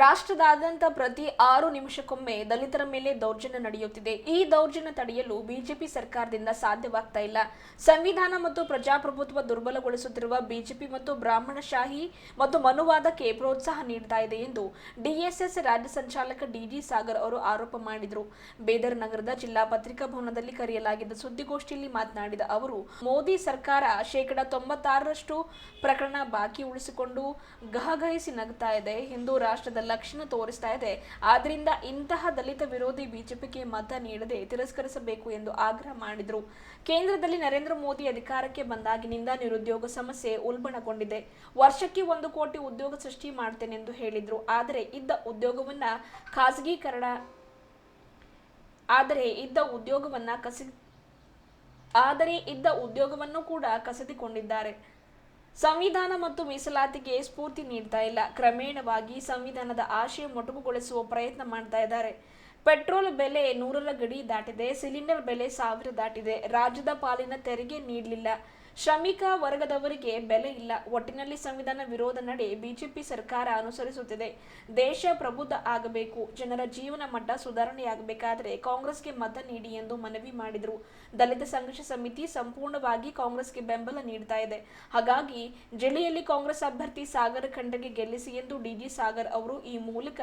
ರಾಷ್ಟ್ರದಾದ್ಯಂತ ಪ್ರತಿ ಆರು ನಿಮಿಷಕ್ಕೊಮ್ಮೆ ದಲಿತರ ಮೇಲೆ ದೌರ್ಜನ್ಯ ನಡೆಯುತ್ತಿದೆ. ಈ ದೌರ್ಜನ್ಯ ತಡೆಯಲು ಬಿಜೆಪಿ ಸರ್ಕಾರದಿಂದ ಸಾಧ್ಯವಾಗ್ತಾ ಇಲ್ಲ. ಸಂವಿಧಾನ ಮತ್ತು ಪ್ರಜಾಪ್ರಭುತ್ವ ದುರ್ಬಲಗೊಳಿಸುತ್ತಿರುವ ಬಿಜೆಪಿ ಮತ್ತು ಬ್ರಾಹ್ಮಣಶಾಹಿ ಮತ್ತು ಮನುವಾದಕ್ಕೆ ಪ್ರೋತ್ಸಾಹ ನೀಡ್ತಾ ಇದೆ ಎಂದು ಡಿಎಸ್ಎಸ್ ರಾಜ್ಯ ಸಂಚಾಲಕ ಡಿಜಿ ಸಾಗರ್ ಅವರು ಆರೋಪ ಮಾಡಿದರು. ಬೇದರ್ ನಗರದ ಜಿಲ್ಲಾ ಪತ್ರಿಕಾ ಭವನದಲ್ಲಿ ಕರೆಯಲಾಗಿದ್ದ ಸುದ್ದಿಗೋಷ್ಠಿಯಲ್ಲಿ ಮಾತನಾಡಿದ ಅವರು, ಮೋದಿ ಸರ್ಕಾರ ಶೇಕಡ ತೊಂಬತ್ತಾರರಷ್ಟು ಪ್ರಕರಣ ಬಾಕಿ ಉಳಿಸಿಕೊಂಡು ಗಹಗಹಿಸಿ ನಗ್ತಾ ಇದೆ. ಹಿಂದೂ ರಾಷ್ಟ್ರದ ಲಕ್ಷಣ ತೋರಿಸ್ತಾ ಇದೆ. ಆದ್ರಿಂದ ಇಂತಹ ದಲಿತ ವಿರೋಧಿ ಬಿಜೆಪಿಗೆ ಮತ ನೀಡದೆ ತಿರಸ್ಕರಿಸಬೇಕು ಎಂದು ಆಗ್ರಹ ಮಾಡಿದರು. ಕೇಂದ್ರದಲ್ಲಿ ನರೇಂದ್ರ ಮೋದಿ ಅಧಿಕಾರಕ್ಕೆ ಬಂದಾಗಿನಿಂದ ನಿರುದ್ಯೋಗ ಸಮಸ್ಯೆ ಉಲ್ಬಣಗೊಂಡಿದೆ. ವರ್ಷಕ್ಕೆ ಒಂದು ಕೋಟಿ ಉದ್ಯೋಗ ಸೃಷ್ಟಿ ಮಾಡ್ತೇನೆಂದು ಹೇಳಿದ್ರು. ಆದರೆ ಇದ್ದ ಉದ್ಯೋಗವನ್ನ ಖಾಸಗೀಕರಣ ಆದರೆ ಇದ್ದ ಉದ್ಯೋಗವನ್ನ ಕಸಿ, ಆದರೆ ಇದ್ದ ಉದ್ಯೋಗವನ್ನು ಕೂಡ ಕಸಿದುಕೊಂಡಿದ್ದಾರೆ. ಸಂವಿಧಾನ ಮತ್ತು ಮೀಸಲಾತಿಗೆ ಸ್ಫೂರ್ತಿ ನೀಡ್ತಾ ಇಲ್ಲ. ಕ್ರಮೇಣವಾಗಿ ಸಂವಿಧಾನದ ಆಶಯ ಮೊಟಕುಗೊಳಿಸುವ ಪ್ರಯತ್ನ ಮಾಡ್ತಾ ಇದ್ದಾರೆ. ಪೆಟ್ರೋಲ್ ಬೆಲೆ ನೂರರ ಗಡಿ ದಾಟಿದೆ, ಸಿಲಿಂಡರ್ ಬೆಲೆ ಸಾವಿರ ದಾಟಿದೆ. ರಾಜ್ಯದ ಪಾಲಿನ ತೆರಿಗೆ ನೀಡಲಿಲ್ಲ. ಶ್ರಮಿಕ ವರ್ಗದವರಿಗೆ ಬೆಲೆ ಇಲ್ಲ. ಒಟ್ಟಿನಲ್ಲಿ ಸಂವಿಧಾನ ವಿರೋಧ ನಡೆ ಬಿಜೆಪಿ ಸರ್ಕಾರ ಅನುಸರಿಸುತ್ತಿದೆ. ದೇಶ ಪ್ರಬುದ್ಧ ಆಗಬೇಕು. ಜನರ ಜೀವನ ಮಟ್ಟ ಸುಧಾರಣೆಯಾಗಬೇಕಾದರೆ ಕಾಂಗ್ರೆಸ್ಗೆ ಮತ ನೀಡಿ ಎಂದು ಮನವಿ ಮಾಡಿದರು. ದಲಿತ ಸಂಘರ್ಷ ಸಮಿತಿ ಸಂಪೂರ್ಣವಾಗಿ ಕಾಂಗ್ರೆಸ್ಗೆ ಬೆಂಬಲ ನೀಡ್ತಾ ಇದೆ. ಹಾಗಾಗಿ ಜಿಲ್ಲೆಯಲ್ಲಿ ಕಾಂಗ್ರೆಸ್ ಅಭ್ಯರ್ಥಿ ಸಾಗರ ಖಂಡ್ರೆಗೆ ಗೆಲ್ಲಿಸಿ ಎಂದು ಡಿಜಿ ಸಾಗರ್ ಅವರು ಈ ಮೂಲಕ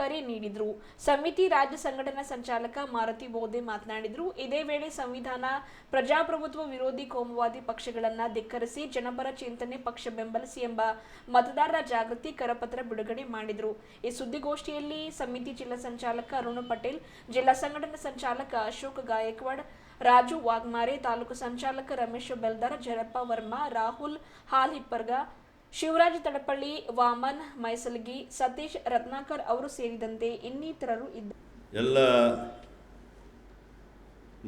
ಕರೆ ನೀಡಿದರು. ಸಮಿತಿ ರಾಜ್ಯ ಸಂಘಟನಾ ಸಂಚಾಲಕ ಮಾರುತಿ ಬೋಧೆ ಮಾತನಾಡಿದರು. ಇದೇ ವೇಳೆ ಸಂವಿಧಾನ ಪ್ರಜಾಪ್ರಭುತ್ವ ವಿರೋಧಿ ಕೋಮುವಾದಿ ಪಕ್ಷಗಳನ್ನ ಧಿಕ್ಕರಿಸಿ ಜನಪರ ಚಿಂತನೆ ಪಕ್ಷ ಬೆಂಬಲಿಸಿ ಎಂಬ ಮತದಾರರ ಜಾಗೃತಿ ಕರಪತ್ರ ಬಿಡುಗಡೆ ಮಾಡಿದರು. ಈ ಸುದ್ದಿಗೋಷ್ಠಿಯಲ್ಲಿ ಸಮಿತಿ ಜಿಲ್ಲಾ ಸಂಚಾಲಕ ಅರುಣ್ ಪಟೇಲ್, ಜಿಲ್ಲಾ ಸಂಘಟನಾ ಸಂಚಾಲಕ ಅಶೋಕ್ ಗಾಯಕ್ವಾಡ್, ರಾಜು ವಾಗ್ಮಾರೆ, ತಾಲೂಕು ಸಂಚಾಲಕ ರಮೇಶ್ ಬೆಲ್ದಾರ್, ಜರಪ್ಪ ವರ್ಮಾ, ರಾಹುಲ್ ಹಾಲ್ ಹಿಪ್ಪರ್ಗ ಶಿವರಾಜ್ ತಡಪಳ್ಳಿ, ವಾಮನ್, ಮೈಸಲ್ಗಿ, ಸತೀಶ್ ರತ್ನಾಕರ್ ಅವರು ಸೇರಿದಂತೆ ಇನ್ನಿತರರು ಇದ್ದರು ಎಲ್ಲ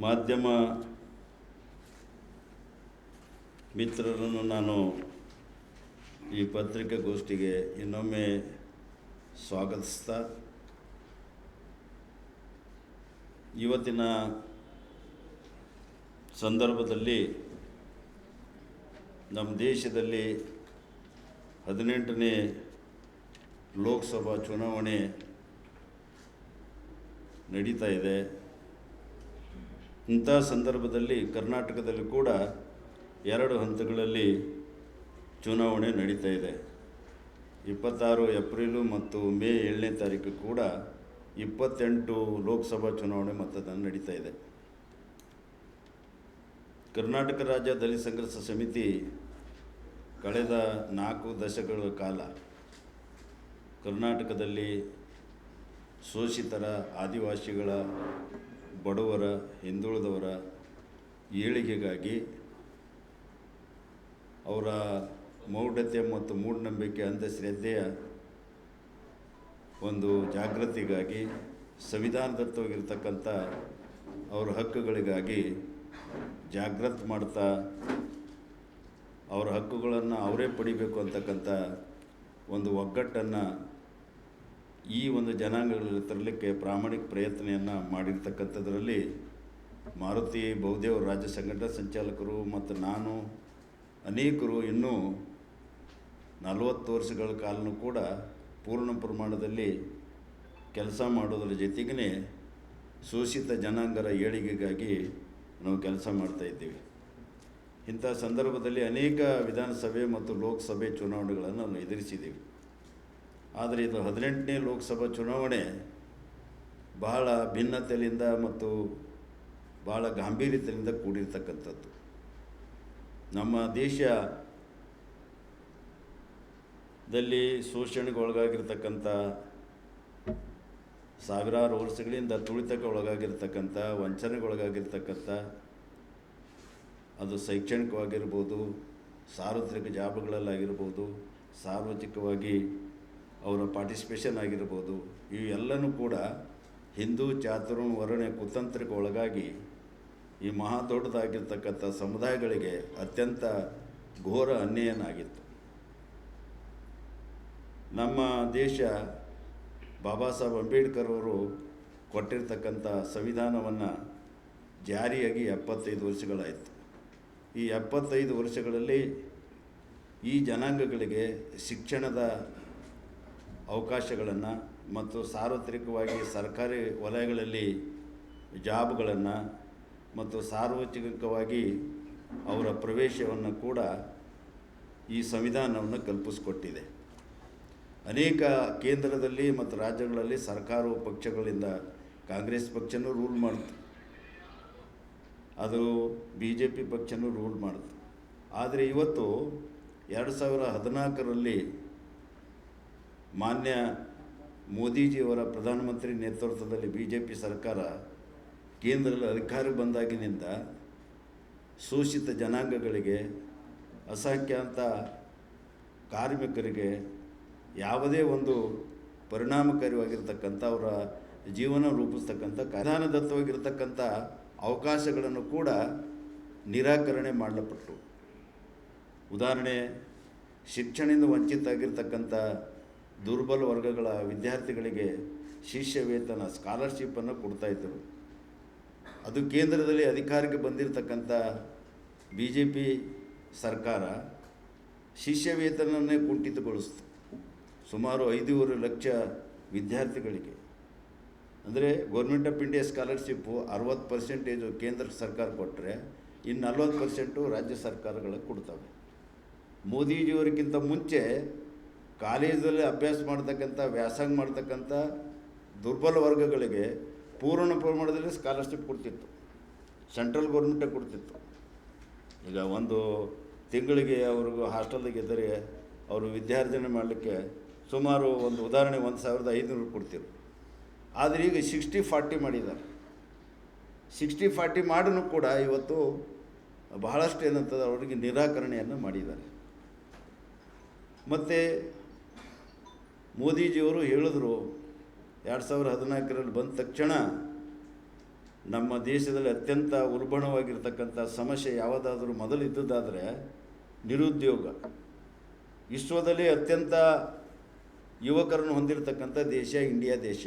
ಮಾಧ್ಯಮ ಮಿತ್ರರನ್ನು ನಾನು ಈ ಪತ್ರಿಕಾಗೋಷ್ಠಿಗೆ ಇನ್ನೊಮ್ಮೆ ಸ್ವಾಗತಿಸ್ತಾ, ಇವತ್ತಿನ ಸಂದರ್ಭದಲ್ಲಿ ನಮ್ಮ ದೇಶದಲ್ಲಿ ಹದಿನೆಂಟನೇ ಲೋಕಸಭಾ ಚುನಾವಣೆ ನಡೀತಾ ಇದೆ. ಇಂಥ ಸಂದರ್ಭದಲ್ಲಿ ಕರ್ನಾಟಕದಲ್ಲಿ ಕೂಡ ಎರಡು ಹಂತಗಳಲ್ಲಿ ಚುನಾವಣೆ ನಡೀತಾ ಇದೆ. ಇಪ್ಪತ್ತಾರು ಏಪ್ರಿಲು ಮತ್ತು ಮೇ ಏಳನೇ ತಾರೀಕು ಕೂಡ ಇಪ್ಪತ್ತೆಂಟು ಲೋಕಸಭಾ ಚುನಾವಣೆ ಮತದಾನ ನಡೀತಾ ಇದೆ. ಕರ್ನಾಟಕ ರಾಜ್ಯ ದಲಿತ ಸಂಘರ್ಷ ಸಮಿತಿ ಕಳೆದ ನಾಲ್ಕು ದಶಕಗಳ ಕಾಲ ಕರ್ನಾಟಕದಲ್ಲಿ ಶೋಷಿತರ, ಆದಿವಾಸಿಗಳ, ಬಡವರ, ಹಿಂದುಳಿದವರ ಏಳಿಗೆಗಾಗಿ ಅವರ ಮೌಢ್ಯತೆ ಮತ್ತು ಮೂಢನಂಬಿಕೆ ಅಂಧಶ್ರದ್ಧೆಯ ಒಂದು ಜಾಗೃತಿಗಾಗಿ, ಸಂವಿಧಾನದತ್ತವಾಗಿರ್ತಕ್ಕಂಥ ಅವರ ಹಕ್ಕುಗಳಿಗಾಗಿ ಜಾಗೃತಿ ಮಾಡ್ತಾ, ಅವರ ಹಕ್ಕುಗಳನ್ನು ಅವರೇ ಪಡಿಬೇಕು ಅಂತಕ್ಕಂಥ ಒಂದು ಒಗ್ಗಟ್ಟನ್ನು ಈ ಒಂದು ಜನಾಂಗಗಳಲ್ಲಿ ತರಲಿಕ್ಕೆ ಪ್ರಾಮಾಣಿಕ ಪ್ರಯತ್ನೆಯನ್ನು ಮಾಡಿರ್ತಕ್ಕಂಥದ್ರಲ್ಲಿ ಮಾರುತಿ ಬಹುದೇವ್ ರಾಜ್ಯ ಸಂಘಟನಾ ಸಂಚಾಲಕರು ಮತ್ತು ನಾನು ಅನೇಕರು ಇನ್ನೂ ನಲವತ್ತು ವರ್ಷಗಳ ಕಾಲನೂ ಕೂಡ ಪೂರ್ಣ ಪ್ರಮಾಣದಲ್ಲಿ ಕೆಲಸ ಮಾಡೋದರ ಜೊತೆಗೇ ಶೋಷಿತ ಜನಾಂಗರ ಏಳಿಗೆಗಾಗಿ ನಾವು ಕೆಲಸ ಮಾಡ್ತಾ ಇದ್ದೀವಿ. ಇಂಥ ಸಂದರ್ಭದಲ್ಲಿ ಅನೇಕ ವಿಧಾನಸಭೆ ಮತ್ತು ಲೋಕಸಭೆ ಚುನಾವಣೆಗಳನ್ನು ನಾವು ಎದುರಿಸಿದ್ದೀವಿ. ಆದರೆ ಇದು ಹದಿನೆಂಟನೇ ಲೋಕಸಭಾ ಚುನಾವಣೆ ಬಹಳ ಭಿನ್ನತೆಯಿಂದ ಮತ್ತು ಭಾಳ ಗಾಂಭೀರ್ಯತೆಯಿಂದ ಕೂಡಿರ್ತಕ್ಕಂಥದ್ದು. ನಮ್ಮ ದೇಶದಲ್ಲಿ ಶೋಷಣೆಗೊಳಗಾಗಿರ್ತಕ್ಕಂಥ ಸಾವಿರಾರು ವರ್ಷಗಳಿಂದ ತುಳಿತಕ್ಕೆ ಒಳಗಾಗಿರ್ತಕ್ಕಂಥ, ವಂಚನೆಗೊಳಗಾಗಿರ್ತಕ್ಕಂಥ, ಅದು ಶೈಕ್ಷಣಿಕವಾಗಿರ್ಬೋದು, ಸಾರ್ವತ್ರಿಕ ಜಾಬ್ಗಳಲ್ಲಾಗಿರ್ಬೋದು, ಸಾರ್ವಜನಿಕವಾಗಿ ಅವರ ಪಾರ್ಟಿಸಿಪೇಷನ್ ಆಗಿರ್ಬೋದು, ಇವೆಲ್ಲನೂ ಕೂಡ ಹಿಂದೂ ಚಾತುರ್ಣ ವರ್ಣೆ ಕುತಂತ್ರಕ್ಕೆ ಒಳಗಾಗಿ ಈ ಮಹಾ ದೊಡ್ಡದಾಗಿರ್ತಕ್ಕಂಥ ಸಮುದಾಯಗಳಿಗೆ ಅತ್ಯಂತ ಘೋರ ಅನ್ಯಾಯನಾಗಿತ್ತು. ನಮ್ಮ ದೇಶ ಬಾಬಾ ಸಾಹೇಬ್ ಅಂಬೇಡ್ಕರ್ ಅವರು ಕೊಟ್ಟಿರ್ತಕ್ಕಂಥ ಸಂವಿಧಾನವನ್ನು ಜಾರಿಯಾಗಿ ಎಪ್ಪತ್ತೈದು ವರ್ಷಗಳಾಯಿತು. ಈ ಎಪ್ಪತ್ತೈದು ವರ್ಷಗಳಲ್ಲಿ ಈ ಜನಾಂಗಗಳಿಗೆ ಶಿಕ್ಷಣದ ಅವಕಾಶಗಳನ್ನು ಮತ್ತು ಸಾರ್ವತ್ರಿಕವಾಗಿ ಸರ್ಕಾರಿ ವಲಯಗಳಲ್ಲಿ ಜಾಬ್ಗಳನ್ನು ಮತ್ತು ಸಾರ್ವಜನಿಕವಾಗಿ ಅವರ ಪ್ರವೇಶವನ್ನು ಕೂಡ ಈ ಸಂವಿಧಾನವನ್ನು ಕಲ್ಪಿಸಿಕೊಟ್ಟಿದೆ. ಅನೇಕ ಕೇಂದ್ರದಲ್ಲಿ ಮತ್ತು ರಾಜ್ಯಗಳಲ್ಲಿ ಸರ್ಕಾರವು ಪಕ್ಷಗಳಿಂದ ಕಾಂಗ್ರೆಸ್ ಪಕ್ಷನೂ ರೂಲ್ ಮಾಡ್ತು. ಅದು ಬಿ ಜೆ ಪಿ ಪಕ್ಷನೂ ರೂಲ್ ಮಾಡ್ತು. ಆದರೆ ಇವತ್ತು ಎರಡು ಸಾವಿರ ಹದಿನಾಲ್ಕರಲ್ಲಿ ಮಾನ್ಯ ಮೋದಿಜಿಯವರ ಪ್ರಧಾನಮಂತ್ರಿ ನೇತೃತ್ವದಲ್ಲಿ ಬಿ ಜೆ ಪಿ ಸರ್ಕಾರ ಕೇಂದ್ರದಲ್ಲಿ ಅಧಿಕಾರ ಬಂದಾಗಿನಿಂದ ಶೋಷಿತ ಜನಾಂಗಗಳಿಗೆ, ಅಸಂಖ್ಯಾತ ಕಾರ್ಮಿಕರಿಗೆ ಯಾವುದೇ ಒಂದು ಪರಿಣಾಮಕಾರಿಯಾಗಿರ್ತಕ್ಕಂಥ, ಅವರ ಜೀವನ ರೂಪಿಸ್ತಕ್ಕಂಥ ವಿಧಾನದತ್ತವಾಗಿರ್ತಕ್ಕಂಥ ಅವಕಾಶಗಳನ್ನು ಕೂಡ ನಿರಾಕರಣೆ ಮಾಡಲ್ಪಟ್ಟು. ಉದಾಹರಣೆ, ಶಿಕ್ಷಣದಿಂದ ವಂಚಿತ ಆಗಿರ್ತಕ್ಕಂಥ ದುರ್ಬಲ ವರ್ಗಗಳ ವಿದ್ಯಾರ್ಥಿಗಳಿಗೆ ಶಿಷ್ಯ ವೇತನ ಸ್ಕಾಲರ್ಶಿಪ್ಪನ್ನು ಕೊಡ್ತಾಯಿದ್ದರು ಅದು ಕೇಂದ್ರದಲ್ಲಿ ಅಧಿಕಾರಕ್ಕೆ ಬಂದಿರತಕ್ಕಂಥ ಬಿ ಜೆ ಪಿ ಸರ್ಕಾರ ಶಿಷ್ಯ ವೇತನನ್ನೇ ಕುಂಠಿತಗೊಳಿಸ್ತು. ಸುಮಾರು ಐದೂವರೆ ಲಕ್ಷ ವಿದ್ಯಾರ್ಥಿಗಳಿಗೆ. ಅಂದರೆ ಗೌರ್ಮೆಂಟ್ ಆಫ್ ಇಂಡಿಯಾ ಸ್ಕಾಲರ್ಶಿಪ್ಪು ಅರವತ್ತು ಪರ್ಸೆಂಟೇಜು ಕೇಂದ್ರ ಸರ್ಕಾರ ಕೊಟ್ಟರೆ ಇನ್ನು ನಲ್ವತ್ತು ಪರ್ಸೆಂಟು ರಾಜ್ಯ ಸರ್ಕಾರಗಳಿಗೆ ಕೊಡ್ತವೆ. ಮೋದಿಜಿಯವರಿಗಿಂತ ಮುಂಚೆ ಕಾಲೇಜಲ್ಲಿ ಅಭ್ಯಾಸ ಮಾಡ್ತಕ್ಕಂಥ, ವ್ಯಾಸಂಗ ಮಾಡ್ತಕ್ಕಂಥ ದುರ್ಬಲ ವರ್ಗಗಳಿಗೆ ಪೂರ್ಣ ಪ್ರಮಾಣದಲ್ಲಿ ಸ್ಕಾಲರ್ಶಿಪ್ ಕೊಡ್ತಿತ್ತು. ಸೆಂಟ್ರಲ್ ಗೌರ್ಮೆಂಟೇ ಕೊಡ್ತಿತ್ತು. ಈಗ ಒಂದು ತಿಂಗಳಿಗೆ ಅವ್ರಿಗೂ ಹಾಸ್ಟೆಲ್ದಾಗಿದ್ದರೆ ಅವರು ವಿದ್ಯಾರ್ಜನೆ ಮಾಡಲಿಕ್ಕೆ ಸುಮಾರು ಒಂದು ಉದಾಹರಣೆ ಒಂದು ಸಾವಿರದ ಐದುನೂರು ಕೊಡ್ತಿದ್ರು. ಆದರೆ ಈಗ ಸಿಕ್ಸ್ಟಿ ಫಾರ್ಟಿ ಮಾಡಿದ್ದಾರೆ. ಸಿಕ್ಸ್ಟಿ ಫಾರ್ಟಿ ಮಾಡಿನೂ ಕೂಡ ಇವತ್ತು ಬಹಳಷ್ಟು ಏನಂತದ ಅವರಿಗೆ ನಿರಾಕರಣೆಯನ್ನು ಮಾಡಿದ್ದಾರೆ. ಮತ್ತು ಮೋದಿಜಿಯವರು ಹೇಳಿದ್ರು ಎರಡು ಸಾವಿರ ಹದಿನಾಲ್ಕರಲ್ಲಿ ಬಂದ ತಕ್ಷಣ ನಮ್ಮ ದೇಶದಲ್ಲಿ ಅತ್ಯಂತ ಉಲ್ಬಣವಾಗಿರ್ತಕ್ಕಂಥ ಸಮಸ್ಯೆ ಯಾವುದಾದ್ರೂ ಮೊದಲು ಇದ್ದದ್ದಾದರೆ ನಿರುದ್ಯೋಗ. ವಿಶ್ವದಲ್ಲಿ ಅತ್ಯಂತ ಯುವಕರನ್ನು ಹೊಂದಿರತಕ್ಕಂಥ ದೇಶ ಇಂಡಿಯಾ ದೇಶ.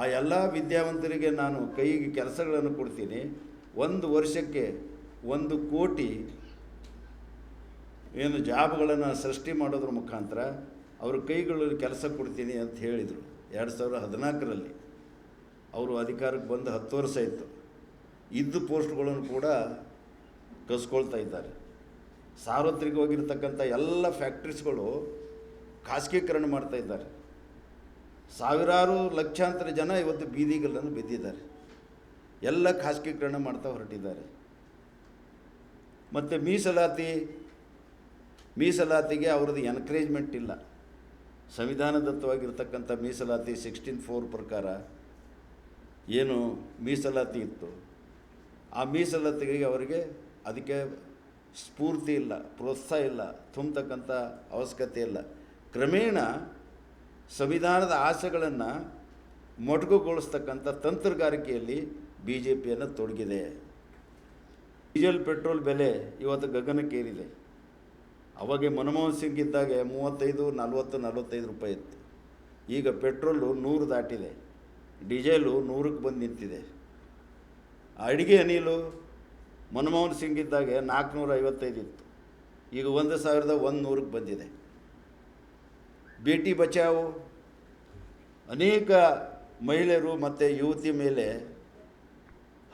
ಆ ಎಲ್ಲ ವಿದ್ಯಾವಂತರಿಗೆ ನಾನು ಕೈಗೆ ಕೆಲಸಗಳನ್ನು ಕೊಡ್ತೀನಿ. ಒಂದು ವರ್ಷಕ್ಕೆ ಒಂದು ಕೋಟಿ ಏನು ಜಾಬ್ಗಳನ್ನು ಸೃಷ್ಟಿ ಮಾಡೋದ್ರ ಮುಖಾಂತರ ಅವ್ರ ಕೈಗಳಲ್ಲಿ ಕೆಲಸ ಕೊಡ್ತೀನಿ ಅಂತ ಹೇಳಿದರು. ಎರಡು ಸಾವಿರದ ಹದಿನಾಲ್ಕರಲ್ಲಿ ಅವರು ಅಧಿಕಾರಕ್ಕೆ ಬಂದು ಹತ್ತು ವರ್ಷ ಇತ್ತು ಇದ್ದ ಪೋಸ್ಟ್ಗಳನ್ನು ಕೂಡ ಕಸ್ಕೊಳ್ತಾ ಇದ್ದಾರೆ. ಸಾರ್ವತ್ರಿಕವಾಗಿರ್ತಕ್ಕಂಥ ಎಲ್ಲ ಫ್ಯಾಕ್ಟ್ರೀಸ್ಗಳು ಖಾಸಗೀಕರಣ ಮಾಡ್ತಾ ಇದ್ದಾರೆ. ಸಾವಿರಾರು ಲಕ್ಷಾಂತರ ಜನ ಇವತ್ತು ಬೀದಿಗಳನ್ನು ಬಿದ್ದಿದ್ದಾರೆ. ಎಲ್ಲ ಖಾಸಗೀಕರಣ ಮಾಡ್ತಾ ಹೊರಟಿದ್ದಾರೆ. ಮತ್ತು ಮೀಸಲಾತಿ, ಮೀಸಲಾತಿಗೆ ಅವ್ರದ್ದು ಎನ್ಕರೇಜ್ಮೆಂಟ್ ಇಲ್ಲ. ಸಂವಿಧಾನದತ್ತವಾಗಿರ್ತಕ್ಕಂಥ ಮೀಸಲಾತಿ ಸಿಕ್ಸ್ಟೀನ್ ಫೋರ್ ಪ್ರಕಾರ ಏನು ಮೀಸಲಾತಿ ಇತ್ತು? ಆ ಮೀಸಲಾತಿಗೆ ಅವರಿಗೆ ಅದಕ್ಕೆ ಸ್ಫೂರ್ತಿ ಇಲ್ಲ, ಪ್ರೋತ್ಸಾಹ ಇಲ್ಲ, ತುಂಬತಕ್ಕಂಥ ಅವಶ್ಯಕತೆ ಇಲ್ಲ. ಕ್ರಮೇಣ ಸಂವಿಧಾನದ ಆಸೆಗಳನ್ನು ಮೊಟಕುಗೊಳಿಸ್ತಕ್ಕಂಥ ತಂತ್ರಗಾರಿಕೆಯಲ್ಲಿ ಬಿ ಜೆ ಪಿಯನ್ನು ತೊಡಗಿದೆ. ಡೀಸೆಲ್, ಪೆಟ್ರೋಲ್ ಬೆಲೆ ಇವತ್ತು ಗಗನಕ್ಕೇರಿದೆ. ಅವಾಗೆ ಮನಮೋಹನ್ ಸಿಂಗ್ ಇದ್ದಾಗ ಮೂವತ್ತೈದು, ನಲ್ವತ್ತು, ನಲ್ವತ್ತೈದು ರೂಪಾಯಿ ಇತ್ತು. ಈಗ ಪೆಟ್ರೋಲು ನೂರು ದಾಟಿದೆ. ಡೀಸೆಲು ನೂರಕ್ಕೆ ಬಂದು ನಿಂತಿದೆ. ಅಡುಗೆ ಅನಿಲು, ಮನಮೋಹನ್ ಸಿಂಗ್ ಇದ್ದಾಗ ನಾಲ್ಕುನೂರ ಐವತ್ತೈದು ಇತ್ತು. ಈಗ ಒಂದು ಸಾವಿರದ ಒಂದು ನೂರಕ್ಕೆ ಬಂದಿದೆ. ಬೇಟಿ ಬಚಾವು? ಅನೇಕ ಮಹಿಳೆಯರು ಮತ್ತು ಯುವತಿ ಮೇಲೆ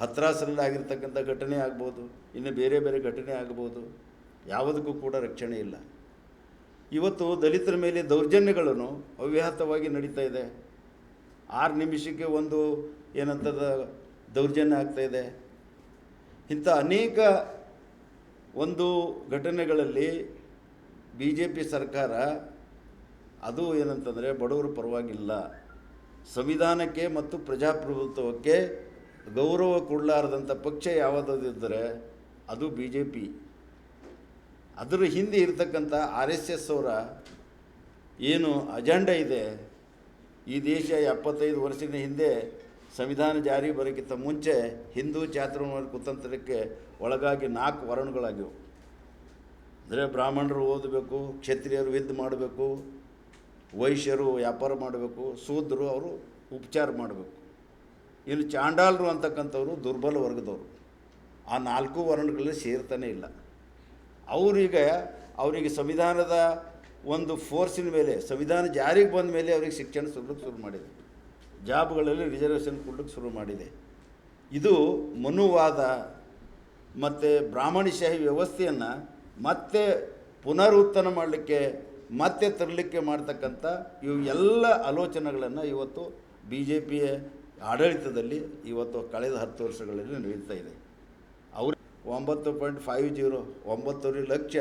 ಹತ್ರಾಸರಲ್ಲಿ ಆಗಿರ್ತಕ್ಕಂಥ ಘಟನೆ ಆಗ್ಬೋದು, ಇನ್ನು ಬೇರೆ ಬೇರೆ ಘಟನೆ ಆಗ್ಬೋದು. ಯಾವುದಕ್ಕೂ ಕೂಡ ರಕ್ಷಣೆ ಇಲ್ಲ. ಇವತ್ತು ದಲಿತರ ಮೇಲೆ ದೌರ್ಜನ್ಯಗಳನ್ನು ಅವ್ಯಾಹತವಾಗಿ ನಡೀತಾ ಇದೆ. ಆರು ನಿಮಿಷಕ್ಕೆ ಒಂದು ಏನಂತದ ದೌರ್ಜನ್ಯ ಆಗ್ತಾ ಇದೆ. ಇಂಥ ಅನೇಕ ಒಂದು ಘಟನೆಗಳಲ್ಲಿ ಬಿ ಜೆ ಪಿ ಸರ್ಕಾರ ಅದು ಏನಂತಂದರೆ ಬಡವರ ಪರವಾಗಿಲ್ಲ. ಸಂವಿಧಾನಕ್ಕೆ ಮತ್ತು ಪ್ರಜಾಪ್ರಭುತ್ವಕ್ಕೆ ಗೌರವ ಕೊಡಲಾರದಂಥ ಪಕ್ಷ ಯಾವುದಾದಿದ್ದರೆ ಅದು ಬಿ ಜೆ ಪಿ ಅದರ ಹಿಂದೆ ಇರತಕ್ಕಂಥ ಆರ್ ಎಸ್ ಎಸ್ ಅವರ ಏನು ಅಜೆಂಡ ಇದೆ, ಈ ದೇಶ ಎಪ್ಪತ್ತೈದು ವರ್ಷದ ಹಿಂದೆ ಸಂವಿಧಾನ ಜಾರಿ ಬರೋಕ್ಕಿಂತ ಮುಂಚೆ ಹಿಂದೂ ಚಾತುರ್ಮಾನ ಕುತಂತ್ರಕ್ಕೆ ಒಳಗಾಗಿ ನಾಲ್ಕು ವರ್ಣಗಳಾಗಿವೆ. ಅಂದರೆ ಬ್ರಾಹ್ಮಣರು ಓದಬೇಕು, ಕ್ಷತ್ರಿಯರು ಯುದ್ಧ ಮಾಡಬೇಕು, ವೈಶ್ಯರು ವ್ಯಾಪಾರ ಮಾಡಬೇಕು, ಶೂದ್ರರು ಅವರು ಉಪಚಾರ ಮಾಡಬೇಕು. ಇನ್ನು ಚಾಂಡಾಲರು ಅಂತಕ್ಕಂಥವ್ರು ದುರ್ಬಲ ವರ್ಗದವರು. ಆ ನಾಲ್ಕು ವರ್ಣಗಳಲ್ಲಿ ಸೇರ್ತಾನೆ ಇಲ್ಲ. ಅವರೀಗ, ಅವರಿಗೆ ಸಂವಿಧಾನದ ಒಂದು ಫೋರ್ಸಿನ ಮೇಲೆ, ಸಂವಿಧಾನ ಜಾರಿಗೆ ಬಂದ ಮೇಲೆ ಅವರಿಗೆ ಶಿಕ್ಷಣ ಸಿಗ್ಲಿಕ್ಕೆ ಶುರು ಮಾಡಿದೆ. ಜಾಬ್ಗಳಲ್ಲಿ ರಿಸರ್ವೇಷನ್ ಕೊಡ್ಲಿಕ್ಕೆ ಶುರು ಮಾಡಿದೆ. ಇದು ಮನುವಾದ ಮತ್ತು ಬ್ರಾಹ್ಮಣಶಾಹಿ ವ್ಯವಸ್ಥೆಯನ್ನು ಮತ್ತೆ ಪುನರುತ್ಥಾನ ಮಾಡಲಿಕ್ಕೆ, ಮತ್ತೆ ತರಲಿಕ್ಕೆ ಮಾಡ್ತಕ್ಕಂಥ ಇವು ಎಲ್ಲ ಆಲೋಚನೆಗಳನ್ನು ಇವತ್ತು ಬಿ ಜೆ ಪಿಯ ಆಡಳಿತದಲ್ಲಿ ಇವತ್ತು ಕಳೆದ ಹತ್ತು ವರ್ಷಗಳಲ್ಲಿ ನಡೆಯುತ್ತಾ ಇದೆ. ಒಂಬತ್ತು ಪಾಯಿಂಟ್ ಫೈವ್ ಜೀರೋ ಒಂಬತ್ತುವರೆ ಲಕ್ಷ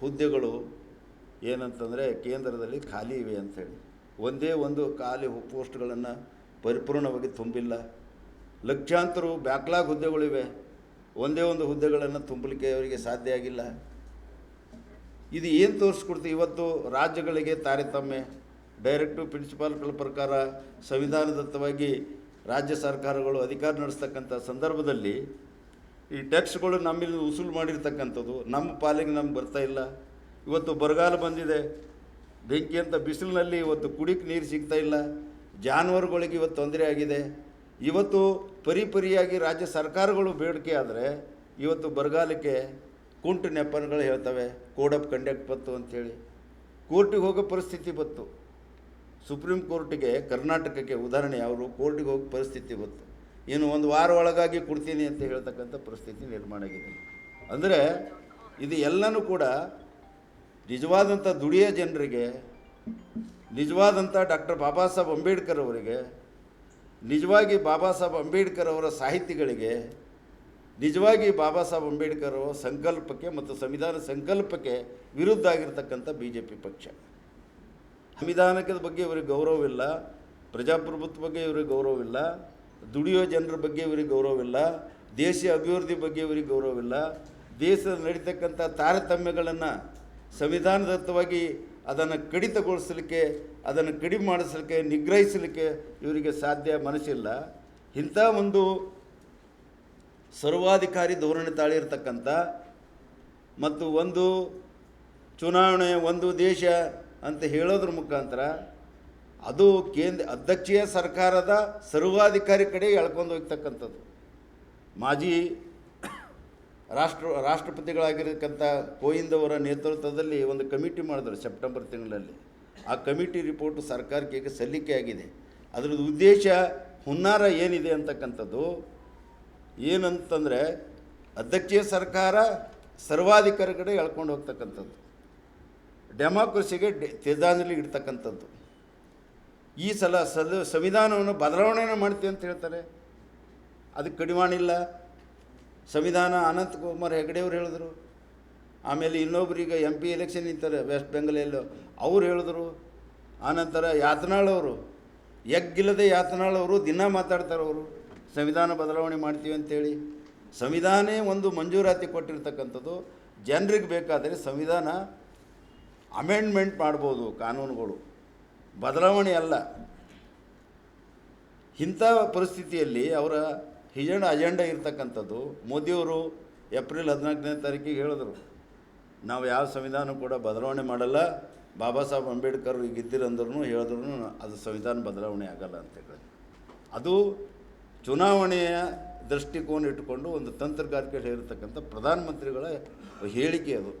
ಹುದ್ದೆಗಳು ಏನಂತಂದರೆ ಕೇಂದ್ರದಲ್ಲಿ ಖಾಲಿ ಇವೆ ಅಂಥೇಳಿ. ಒಂದೇ ಒಂದು ಖಾಲಿ ಪೋಸ್ಟ್ಗಳನ್ನು ಪರಿಪೂರ್ಣವಾಗಿ ತುಂಬಿಲ್ಲ. ಲಕ್ಷಾಂತರ ಬ್ಯಾಕ್ಲಾಗ್ ಹುದ್ದೆಗಳಿವೆ. ಒಂದೇ ಒಂದು ಹುದ್ದೆಗಳನ್ನು ತುಂಬಲಿಕ್ಕೆ ಅವರಿಗೆ ಸಾಧ್ಯ ಆಗಿಲ್ಲ. ಇದು ಏನು ತೋರಿಸ್ಕೊಡ್ತೀವಿ? ಇವತ್ತು ರಾಜ್ಯಗಳಿಗೆ ತಾರತಮ್ಯ. ಡೈರೆಕ್ಟು ಪ್ರಿನ್ಸಿಪಾಲ್ಗಳ ಪ್ರಕಾರ ಸಂವಿಧಾನದತ್ತವಾಗಿ ರಾಜ್ಯ ಸರ್ಕಾರಗಳು ಅಧಿಕಾರ ನಡೆಸ್ತಕ್ಕಂಥ ಸಂದರ್ಭದಲ್ಲಿ ಈ ಟ್ಯಾಕ್ಸ್ಗಳು ನಮ್ಮಿಲ್ಲಿ ವಸೂಲು ಮಾಡಿರ್ತಕ್ಕಂಥದ್ದು, ನಮ್ಮ ಪಾಲಿಗೆ ನಮ್ಗೆ ಬರ್ತಾ ಇಲ್ಲ. ಇವತ್ತು ಬರಗಾಲ ಬಂದಿದೆ. ಬೆಂಕಿ ಅಂತ ಬಿಸಿಲಿನಲ್ಲಿ ಇವತ್ತು ಕುಡಿಕ್ಕೆ ನೀರು ಸಿಗ್ತಾ ಇಲ್ಲ. ಜಾನುವಾರುಗಳಿಗೆ ಇವತ್ತು ತೊಂದರೆ ಆಗಿದೆ. ಇವತ್ತು ಪರಿಪರಿಯಾಗಿ ರಾಜ್ಯ ಸರ್ಕಾರಗಳು ಬೇಡಿಕೆ ಆದರೆ ಇವತ್ತು ಬರಗಾಲಕ್ಕೆ ಕುಂಟು ನೆಪ್ಪನಗಳು ಹೇಳ್ತವೆ. ಕೋಡ್ ಆಫ್ ಕಂಡಕ್ಟ್ ಬಂತು ಅಂಥೇಳಿ. ಕೋರ್ಟಿಗೆ ಹೋಗೋ ಪರಿಸ್ಥಿತಿ ಬತ್ತು. ಸುಪ್ರೀಂ ಕೋರ್ಟಿಗೆ ಕರ್ನಾಟಕಕ್ಕೆ ಉದಾಹರಣೆ ಅವರು ಕೋರ್ಟಿಗೆ ಹೋಗೋ ಪರಿಸ್ಥಿತಿ ಬತ್ತು. ಇನ್ನು ಒಂದು ವಾರ ಒಳಗಾಗಿ ಕೊಡ್ತೀನಿ ಅಂತ ಹೇಳ್ತಕ್ಕಂಥ ಪರಿಸ್ಥಿತಿ ನಿರ್ಮಾಣ ಆಗಿದೆ. ಅಂದರೆ ಇದು ಎಲ್ಲನೂ ಕೂಡ ನಿಜವಾದಂಥ ದುಡಿಯ ಜನರಿಗೆ, ನಿಜವಾದಂಥ ಡಾಕ್ಟರ್ ಬಾಬಾ ಸಾಹೇಬ್ ಅಂಬೇಡ್ಕರ್ ಅವರಿಗೆ, ನಿಜವಾಗಿ ಬಾಬಾ ಸಾಹೇಬ್ ಅಂಬೇಡ್ಕರ್ ಅವರ ಸಾಹಿತಿಗಳಿಗೆ, ನಿಜವಾಗಿ ಬಾಬಾ ಸಾಹೇಬ್ ಅಂಬೇಡ್ಕರ್ ಅವರ ಸಂಕಲ್ಪಕ್ಕೆ ಮತ್ತು ಸಂವಿಧಾನ ಸಂಕಲ್ಪಕ್ಕೆ ವಿರುದ್ಧ ಆಗಿರ್ತಕ್ಕಂಥ ಬಿ ಜೆ ಪಿ ಪಕ್ಷ. ಸಂವಿಧಾನದ ಬಗ್ಗೆ ಇವರಿಗೆ ಗೌರವವಿಲ್ಲ ಪ್ರಜಾಪ್ರಭುತ್ವ ಬಗ್ಗೆ ಇವರಿಗೆ ಗೌರವವಿಲ್ಲ ದುಡಿಯೋ ಜನರ ಬಗ್ಗೆ ಇವರಿಗೆ ಗೌರವವಿಲ್ಲ ದೇಶೀಯ ಅಭಿವೃದ್ಧಿ ಬಗ್ಗೆ ಇವರಿಗೆ ಗೌರವವಿಲ್ಲ ದೇಶದ ನಡೀತಕ್ಕಂಥ ತಾರತಮ್ಯಗಳನ್ನು ಸಂವಿಧಾನದತ್ತವಾಗಿ ಅದನ್ನು ಕಡಿತಗೊಳಿಸಲಿಕ್ಕೆ, ಅದನ್ನು ಕಡಿಮೆ ಮಾಡಿಸಲಿಕ್ಕೆ, ನಿಗ್ರಹಿಸಲಿಕ್ಕೆ ಇವರಿಗೆ ಸಾಧ್ಯ ಮನಸ್ಸಿಲ್ಲ ಇಂಥ ಒಂದು ಸರ್ವಾಧಿಕಾರಿ ಧೋರಣೆ ತಾಳಿರ್ತಕ್ಕಂಥ ಮತ್ತು ಒಂದು ಚುನಾವಣೆ, ಒಂದು ದೇಶ ಅಂತ ಹೇಳೋದ್ರ ಮುಖಾಂತರ ಅದು ಕೇಂದ್ರ ಅಧ್ಯಕ್ಷೀಯ ಸರ್ಕಾರದ ಸರ್ವಾಧಿಕಾರಿ ಕಡೆ ಎಳ್ಕೊಂಡು ಹೋಗ್ತಕ್ಕಂಥದ್ದು. ಮಾಜಿ ರಾಷ್ಟ್ರ, ರಾಷ್ಟ್ರಪತಿಗಳಾಗಿರತಕ್ಕಂಥ ಕೋವಿಂದ್ ಅವರ ನೇತೃತ್ವದಲ್ಲಿ ಒಂದು ಕಮಿಟಿ ಮಾಡಿದ್ರು ಸೆಪ್ಟೆಂಬರ್ ತಿಂಗಳಲ್ಲಿ. ಆ ಕಮಿಟಿ ರಿಪೋರ್ಟ್ ಸರ್ಕಾರಕ್ಕೆ ಸಲ್ಲಿಕೆ ಆಗಿದೆ. ಅದರದ್ದು ಉದ್ದೇಶ ಹುನ್ನಾರ ಏನಿದೆ ಅಂತಕ್ಕಂಥದ್ದು, ಏನಂತಂದರೆ ಅಧ್ಯಕ್ಷೀಯ ಸರ್ಕಾರ ಸರ್ವಾಧಿಕಾರಿ ಕಡೆ ಎಳ್ಕೊಂಡು ಹೋಗ್ತಕ್ಕಂಥದ್ದು. ಡೆಮಾಕ್ರಸಿಗೆ ಡೆ ತ್ಯಜಾಂಜಲಿ ಇಡ್ತಕ್ಕಂಥದ್ದು. ಈ ಸಲ ಸದ ಸಂವಿಧಾನವನ್ನು ಬದಲಾವಣೆಯನ್ನು ಮಾಡ್ತೀವಿ ಅಂತ ಹೇಳ್ತಾರೆ. ಅದಕ್ಕೆ ಕಡಿವಾಣಿಲ್ಲ. ಸಂವಿಧಾನ ಅನಂತಕುಮಾರ್ ಹೆಗಡೆಯವರು ಹೇಳಿದ್ರು. ಆಮೇಲೆ ಇನ್ನೊಬ್ರಿಗೆ ಎಂ ಪಿ ಎಲೆಕ್ಷನ್ ನಿಂತಾರೆ ವೆಸ್ಟ್ ಬೆಂಗಾಲಲ್ಲೂ ಅವ್ರು ಹೇಳಿದ್ರು. ಆನಂತರ ಯಾತನಾಳವರು ಎಗ್ಗಿಲ್ಲದೆ ಯಾತನಾಳವರು ದಿನ ಮಾತಾಡ್ತಾರೆ ಅವರು. ಸಂವಿಧಾನ ಬದಲಾವಣೆ ಮಾಡ್ತೀವಿ ಅಂತೇಳಿ. ಸಂವಿಧಾನೇ ಒಂದು ಮಂಜೂರಾತಿ ಕೊಟ್ಟಿರ್ತಕ್ಕಂಥದ್ದು. ಜನರಿಗೆ ಬೇಕಾದರೆ ಸಂವಿಧಾನ ಅಮೆಂಡ್ಮೆಂಟ್ ಮಾಡ್ಬೋದು ಕಾನೂನುಗಳು. ಬದಲಾವಣೆ ಅಲ್ಲ. ಇಂಥ ಪರಿಸ್ಥಿತಿಯಲ್ಲಿ ಅವರ ಹಿಜಂಡ ಅಜೆಂಡ ಇರ್ತಕ್ಕಂಥದ್ದು ಮೋದಿಯವರು ಏಪ್ರಿಲ್ ಹದಿನಾಲ್ಕನೇ ತಾರೀಕಿಗೆ ಹೇಳಿದ್ರು. ನಾವು ಯಾವ ಸಂವಿಧಾನ ಕೂಡ ಬದಲಾವಣೆ ಮಾಡಲ್ಲ, ಬಾಬಾ ಸಾಹೇಬ್ ಅಂಬೇಡ್ಕರ್ ಈಗ ಇದ್ದಿರಂದ್ರೂ ಹೇಳಿದ್ರು ಅದು ಸಂವಿಧಾನ ಬದಲಾವಣೆ ಆಗಲ್ಲ ಅಂತ ಹೇಳಿ ಅದು ಚುನಾವಣೆಯ ದೃಷ್ಟಿಕೋನ ಇಟ್ಟುಕೊಂಡು ಒಂದು ತಂತ್ರಗಾರಿಕೆ ಹೇಳಿರ್ತಕ್ಕಂಥ ಪ್ರಧಾನಮಂತ್ರಿಗಳ ಹೇಳಿಕೆ ಅದು.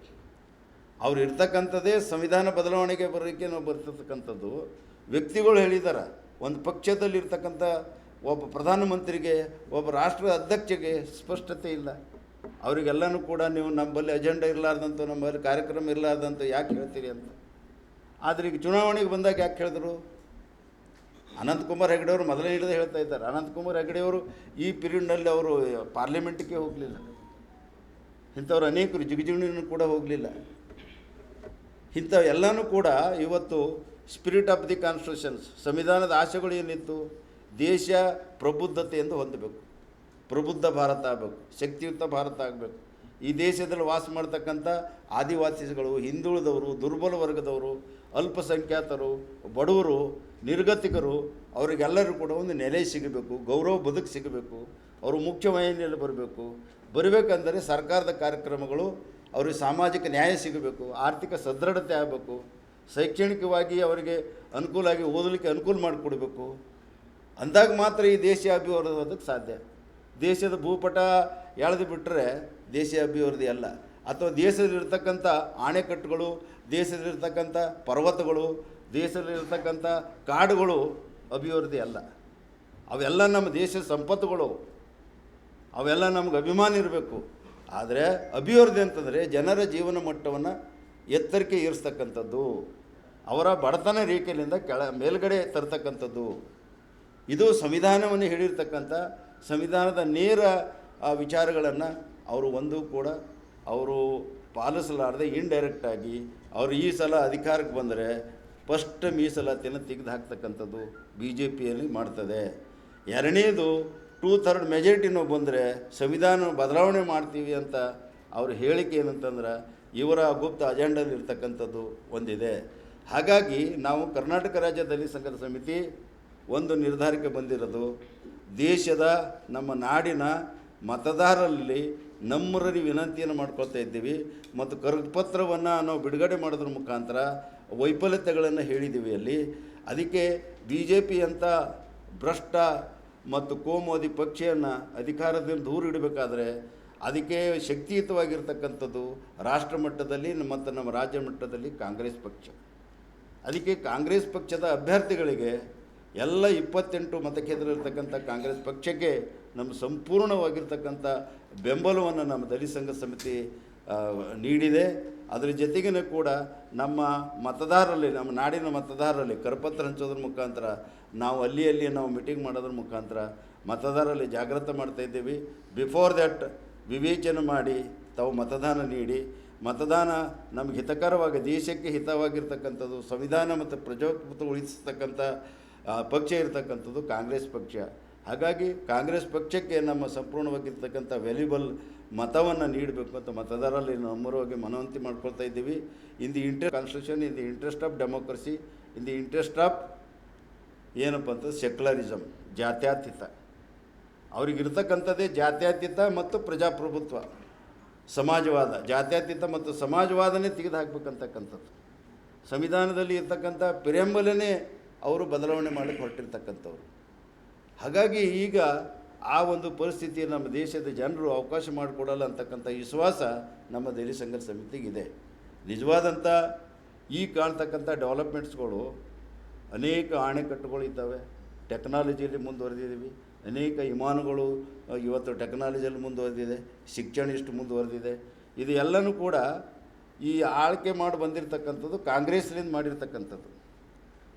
ಅವ್ರು ಇರ್ತಕ್ಕಂಥದ್ದೇ ಸಂವಿಧಾನ ಬದಲಾವಣೆಗೆ ಬರೋಕ್ಕೆ ನಾವು ಬರ್ತಿರ್ತಕ್ಕಂಥದ್ದು ವ್ಯಕ್ತಿಗಳು ಹೇಳಿದ್ದಾರೆ ಒಂದು ಪಕ್ಷದಲ್ಲಿ ಇರ್ತಕ್ಕಂಥ ಒಬ್ಬ ಪ್ರಧಾನಮಂತ್ರಿಗೆ, ಒಬ್ಬ ರಾಷ್ಟ್ರ ಅಧ್ಯಕ್ಷಗೆ ಸ್ಪಷ್ಟತೆ ಇಲ್ಲ. ಅವರಿಗೆಲ್ಲನೂ ಕೂಡ ನೀವು ನಮ್ಮಲ್ಲಿ ಅಜೆಂಡಾ ಇರಲಾರ್ದಂಥ ನಮ್ಮಲ್ಲಿ ಕಾರ್ಯಕ್ರಮ ಇರಲಾರ್ದಂಥ ಯಾಕೆ ಹೇಳ್ತೀರಿ ಅಂತ. ಆದರೆ ಈಗ ಚುನಾವಣೆಗೆ ಬಂದಾಗ ಯಾಕೆ ಹೇಳಿದ್ರು? ಅನಂತಕುಮಾರ್ ಹೆಗಡೆಯವರು ಮೊದಲೇ ಹಿಡಿದು ಹೇಳ್ತಾ ಇದ್ದಾರೆ. ಅನಂತಕುಮಾರ್ ಹೆಗಡೆಯವರು ಈ ಪೀರಿಯಡ್ನಲ್ಲಿ ಅವರು ಪಾರ್ಲಿಮೆಂಟ್ಗೆ ಹೋಗಲಿಲ್ಲ. ಇಂಥವ್ರು ಅನೇಕರು ಜಿಗಜಿಣಿನೂ ಕೂಡ ಹೋಗಲಿಲ್ಲ. ಇಂಥ ಎಲ್ಲನೂ ಕೂಡ ಇವತ್ತು ಸ್ಪಿರಿಟ್ ಆಫ್ ದಿ ಕಾನ್ಸ್ಟಿಟ್ಯೂಷನ್ಸ್ ಸಂವಿಧಾನದ ಆಶೆಗಳು ಏನಿತ್ತು? ದೇಶ ಪ್ರಬುದ್ಧತೆಯಿಂದ ಹೊಂದಬೇಕು. ಪ್ರಬುದ್ಧ ಭಾರತ ಆಗಬೇಕು, ಶಕ್ತಿಯುತ ಭಾರತ ಆಗಬೇಕು. ಈ ದೇಶದಲ್ಲಿ ವಾಸ ಮಾಡ್ತಕ್ಕಂಥ ಆದಿವಾಸಿಗಳು, ಹಿಂದುಳಿದವರು, ದುರ್ಬಲ ವರ್ಗದವರು, ಅಲ್ಪಸಂಖ್ಯಾತರು, ಬಡವರು, ನಿರ್ಗತಿಕರು, ಅವರಿಗೆಲ್ಲರೂ ಕೂಡ ಒಂದು ನೆಲೆ ಸಿಗಬೇಕು, ಗೌರವ ಬದುಕು ಸಿಗಬೇಕು. ಅವರು ಮುಖ್ಯವಾಹಿನಿಯಲ್ಲಿ ಬರಬೇಕು. ಬರಬೇಕಂದರೆ ಸರ್ಕಾರದ ಕಾರ್ಯಕ್ರಮಗಳು ಅವ್ರಿಗೆ ಸಾಮಾಜಿಕ ನ್ಯಾಯ ಸಿಗಬೇಕು, ಆರ್ಥಿಕ ಸದೃಢತೆ ಆಗಬೇಕು, ಶೈಕ್ಷಣಿಕವಾಗಿ ಅವರಿಗೆ ಅನುಕೂಲ ಆಗಿ ಓದಲಿಕ್ಕೆ ಅನುಕೂಲ ಮಾಡಿಕೊಡ್ಬೇಕು. ಅಂದಾಗ ಮಾತ್ರ ಈ ದೇಶೀಯ ಅಭಿವೃದ್ಧಿ ಸಾಧ್ಯ. ದೇಶದ ಭೂಪಟ ಎಳೆದು ಬಿಟ್ಟರೆ ದೇಶೀಯ ಅಭಿವೃದ್ಧಿ ಅಲ್ಲ. ಅಥವಾ ದೇಶದಲ್ಲಿರ್ತಕ್ಕಂಥ ಆಣೆಕಟ್ಟುಗಳು, ದೇಶದಲ್ಲಿರ್ತಕ್ಕಂಥ ಪರ್ವತಗಳು, ದೇಶದಲ್ಲಿರ್ತಕ್ಕಂಥ ಕಾಡುಗಳು ಅಭಿವೃದ್ಧಿ ಅಲ್ಲ. ಅವೆಲ್ಲ ನಮ್ಮ ದೇಶದ ಸಂಪತ್ತುಗಳು. ಅವೆಲ್ಲ ನಮ್ಗೆ ಅಭಿಮಾನ ಇರಬೇಕು. ಆದರೆ ಅಭಿವೃದ್ಧಿ ಅಂತಂದರೆ ಜನರ ಜೀವನ ಮಟ್ಟವನ್ನು ಎತ್ತರಿಕೆ ಏರಿಸ್ತಕ್ಕಂಥದ್ದು. ಅವರ ಬಡತನ ರೇಖೆಯಿಂದ ಕೆಳ, ಮೇಲ್ಗಡೆ ತರ್ತಕ್ಕಂಥದ್ದು. ಇದು ಸಂವಿಧಾನವನ್ನು ಹೇಳಿರ್ತಕ್ಕಂಥ ಸಂವಿಧಾನದ ನೇರ, ಆ, ವಿಚಾರಗಳನ್ನು ಅವರು ಒಂದು ಕೂಡ ಅವರು ಪಾಲಿಸಲಾರದೆ ಇಂಡೈರೆಕ್ಟಾಗಿ ಅವರು ಈ ಸಲ ಅಧಿಕಾರಕ್ಕೆ ಬಂದರೆ ಫಸ್ಟ್ ಮೀಸಲಾತಿಯನ್ನು ತೆಗೆದು ಹಾಕ್ತಕ್ಕಂಥದ್ದು ಬಿ ಜೆ ಪಿಯಲ್ಲಿ ಮಾಡ್ತದೆ. ಎರಡನೇದು ಟೂ ಥರ್ಡ್ ಮೆಜಾರಿಟಿನೂ ಬಂದರೆ ಸಂವಿಧಾನ ಬದಲಾವಣೆ ಮಾಡ್ತೀವಿ ಅಂತ ಅವ್ರ ಹೇಳಿಕೆ ಏನಂತಂದ್ರೆ ಇವರ ಗುಪ್ತ ಅಜೆಂಡಲ್ಲಿ ಇರ್ತಕ್ಕಂಥದ್ದು ಒಂದಿದೆ. ಹಾಗಾಗಿ ನಾವು ಕರ್ನಾಟಕ ರಾಜ್ಯ ದಲಿತ ಸಂಘದ ಸಮಿತಿ ಒಂದು ನಿರ್ಧಾರಕ್ಕೆ ಬಂದಿರೋದು, ದೇಶದ ನಮ್ಮ ನಾಡಿನ ಮತದಾರರಲ್ಲಿ ನಮ್ಮರಲ್ಲಿ ವಿನಂತಿಯನ್ನು ಮಾಡ್ಕೊಳ್ತಾ ಇದ್ದೀವಿ ಮತ್ತು ಕರಪತ್ರವನ್ನು ನಾವು ಬಿಡುಗಡೆ ಮಾಡೋದ್ರ ಮುಖಾಂತರ ವೈಫಲ್ಯತೆಗಳನ್ನು ಹೇಳಿದ್ದೀವಿ ಅಲ್ಲಿ. ಅದಕ್ಕೆ ಬಿ ಜೆ ಪಿ ಅಂತ ಭ್ರಷ್ಟ ಮತ್ತು ಕೋಮೋದಿ ಪಕ್ಷಿಯನ್ನು ಅಧಿಕಾರದಿಂದ ದೂರ ಇಡಬೇಕಾದ್ರೆ ಅದಕ್ಕೆ ಶಕ್ತಿಯುತವಾಗಿರ್ತಕ್ಕಂಥದ್ದು ರಾಷ್ಟ್ರ ಮಟ್ಟದಲ್ಲಿ ಮತ್ತು ನಮ್ಮ ರಾಜ್ಯ ಮಟ್ಟದಲ್ಲಿ ಕಾಂಗ್ರೆಸ್ ಪಕ್ಷ. ಅದಕ್ಕೆ ಕಾಂಗ್ರೆಸ್ ಪಕ್ಷದ ಅಭ್ಯರ್ಥಿಗಳಿಗೆ ಎಲ್ಲ ಇಪ್ಪತ್ತೆಂಟು ಮತಕ್ಷೇತ್ರ ಇರತಕ್ಕಂಥ ಕಾಂಗ್ರೆಸ್ ಪಕ್ಷಕ್ಕೆ ನಮ್ಮ ಸಂಪೂರ್ಣವಾಗಿರ್ತಕ್ಕಂಥ ಬೆಂಬಲವನ್ನು ನಮ್ಮ ದಲಿತ ಸಂಘ ಸಮಿತಿ ನೀಡಿದೆ. ಅದರ ಜೊತೆಗಿನ ಕೂಡ ನಮ್ಮ ಮತದಾರರಲ್ಲಿ, ನಮ್ಮ ನಾಡಿನ ಮತದಾರರಲ್ಲಿ ಕರಪತ್ರ ಹಂಚೋದ್ರ ಮುಖಾಂತರ ನಾವು ಅಲ್ಲಿ ಅಲ್ಲಿ ನಾವು ಮೀಟಿಂಗ್ ಮಾಡೋದ್ರ ಮುಖಾಂತರ ಮತದಾರರಲ್ಲಿ ಜಾಗೃತ ಮಾಡ್ತಾ ಇದ್ದೀವಿ. ಬಿಫೋರ್ ದ್ಯಾಟ್ ವಿವೇಚನೆ ಮಾಡಿ ತಾವು ಮತದಾನ ನೀಡಿ. ಮತದಾನ ನಮಗೆ ಹಿತಕರವಾಗಿ, ದೇಶಕ್ಕೆ ಹಿತವಾಗಿರ್ತಕ್ಕಂಥದ್ದು, ಸಂವಿಧಾನ ಮತ್ತು ಪ್ರಜಾಪ್ರಭುತ್ವ ಉಳಿಸ್ತಕ್ಕಂಥ ಪಕ್ಷ ಇರತಕ್ಕಂಥದ್ದು ಕಾಂಗ್ರೆಸ್ ಪಕ್ಷ. ಹಾಗಾಗಿ ಕಾಂಗ್ರೆಸ್ ಪಕ್ಷಕ್ಕೆ ನಮ್ಮ ಸಂಪೂರ್ಣವಾಗಿರ್ತಕ್ಕಂಥ ವ್ಯಾಲ್ಯೂಬಲ್ ಮತವನ್ನು ನೀಡಬೇಕು ಅಂತ ಮತದಾರರಲ್ಲಿ ನಮ್ಮರವಾಗಿ ಮನವಂತಿ ಮಾಡ್ಕೊಳ್ತಾ ಇದ್ದೀವಿ. In the inter constitution in the interest of democracy in the interest of ಏನಪ್ಪ ಅಂತ ಸೆಕ್ಯುಲರಿಸಮ್ ಜಾತ್ಯಾತೀತ. ಅವ್ರಿಗಿರ್ತಕ್ಕಂಥದ್ದೇ ಜಾತ್ಯಾತೀತ ಮತ್ತು ಪ್ರಜಾಪ್ರಭುತ್ವ. ಸಮಾಜವಾದ, ಜಾತ್ಯಾತೀತ ಮತ್ತು ಸಮಾಜವಾದನೇ ತೆಗೆದು ಹಾಕ್ಬೇಕಂತಕ್ಕಂಥದ್ದು ಸಂವಿಧಾನದಲ್ಲಿ ಇರ್ತಕ್ಕಂಥ ಪಿರೆಂಬಲನೇ ಅವರು ಬದಲಾವಣೆ ಮಾಡಲಿಕ್ಕೆ ಹೊರಟಿರ್ತಕ್ಕಂಥವ್ರು. ಹಾಗಾಗಿ ಈಗ ಆ ಒಂದು ಪರಿಸ್ಥಿತಿ ನಮ್ಮ ದೇಶದ ಜನರು ಅವಕಾಶ ಮಾಡಿಕೊಡಲ್ಲ ಅಂತಕ್ಕಂಥ ವಿಶ್ವಾಸ ನಮ್ಮ ದಲಿತ ಸಂಘ ಸಮಿತಿಗಿದೆ. ನಿಜವಾದಂಥ ಈ ಕಾಣ್ತಕ್ಕಂಥ ಡೆವಲಪ್ಮೆಂಟ್ಸ್ಗಳು ಅನೇಕ ಅಣೆಕಟ್ಟುಗಳಿದ್ದಾವೆ ಟೆಕ್ನಾಲಜಿಯಲ್ಲಿ ಮುಂದುವರೆದಿದ್ದೀವಿ. ಅನೇಕ ವಿಮಾನಗಳು ಇವತ್ತು ಟೆಕ್ನಾಲಜಿಯಲ್ಲಿ ಮುಂದುವರೆದಿದೆ. ಶಿಕ್ಷಣ ಇಷ್ಟು ಮುಂದುವರೆದಿದೆ. ಇದು ಎಲ್ಲನೂ ಕೂಡ ಈ ಆಳ್ಕೆ ಮಾಡಿ ಬಂದಿರತಕ್ಕಂಥದ್ದು ಕಾಂಗ್ರೆಸ್ನಿಂದ ಮಾಡಿರ್ತಕ್ಕಂಥದ್ದು.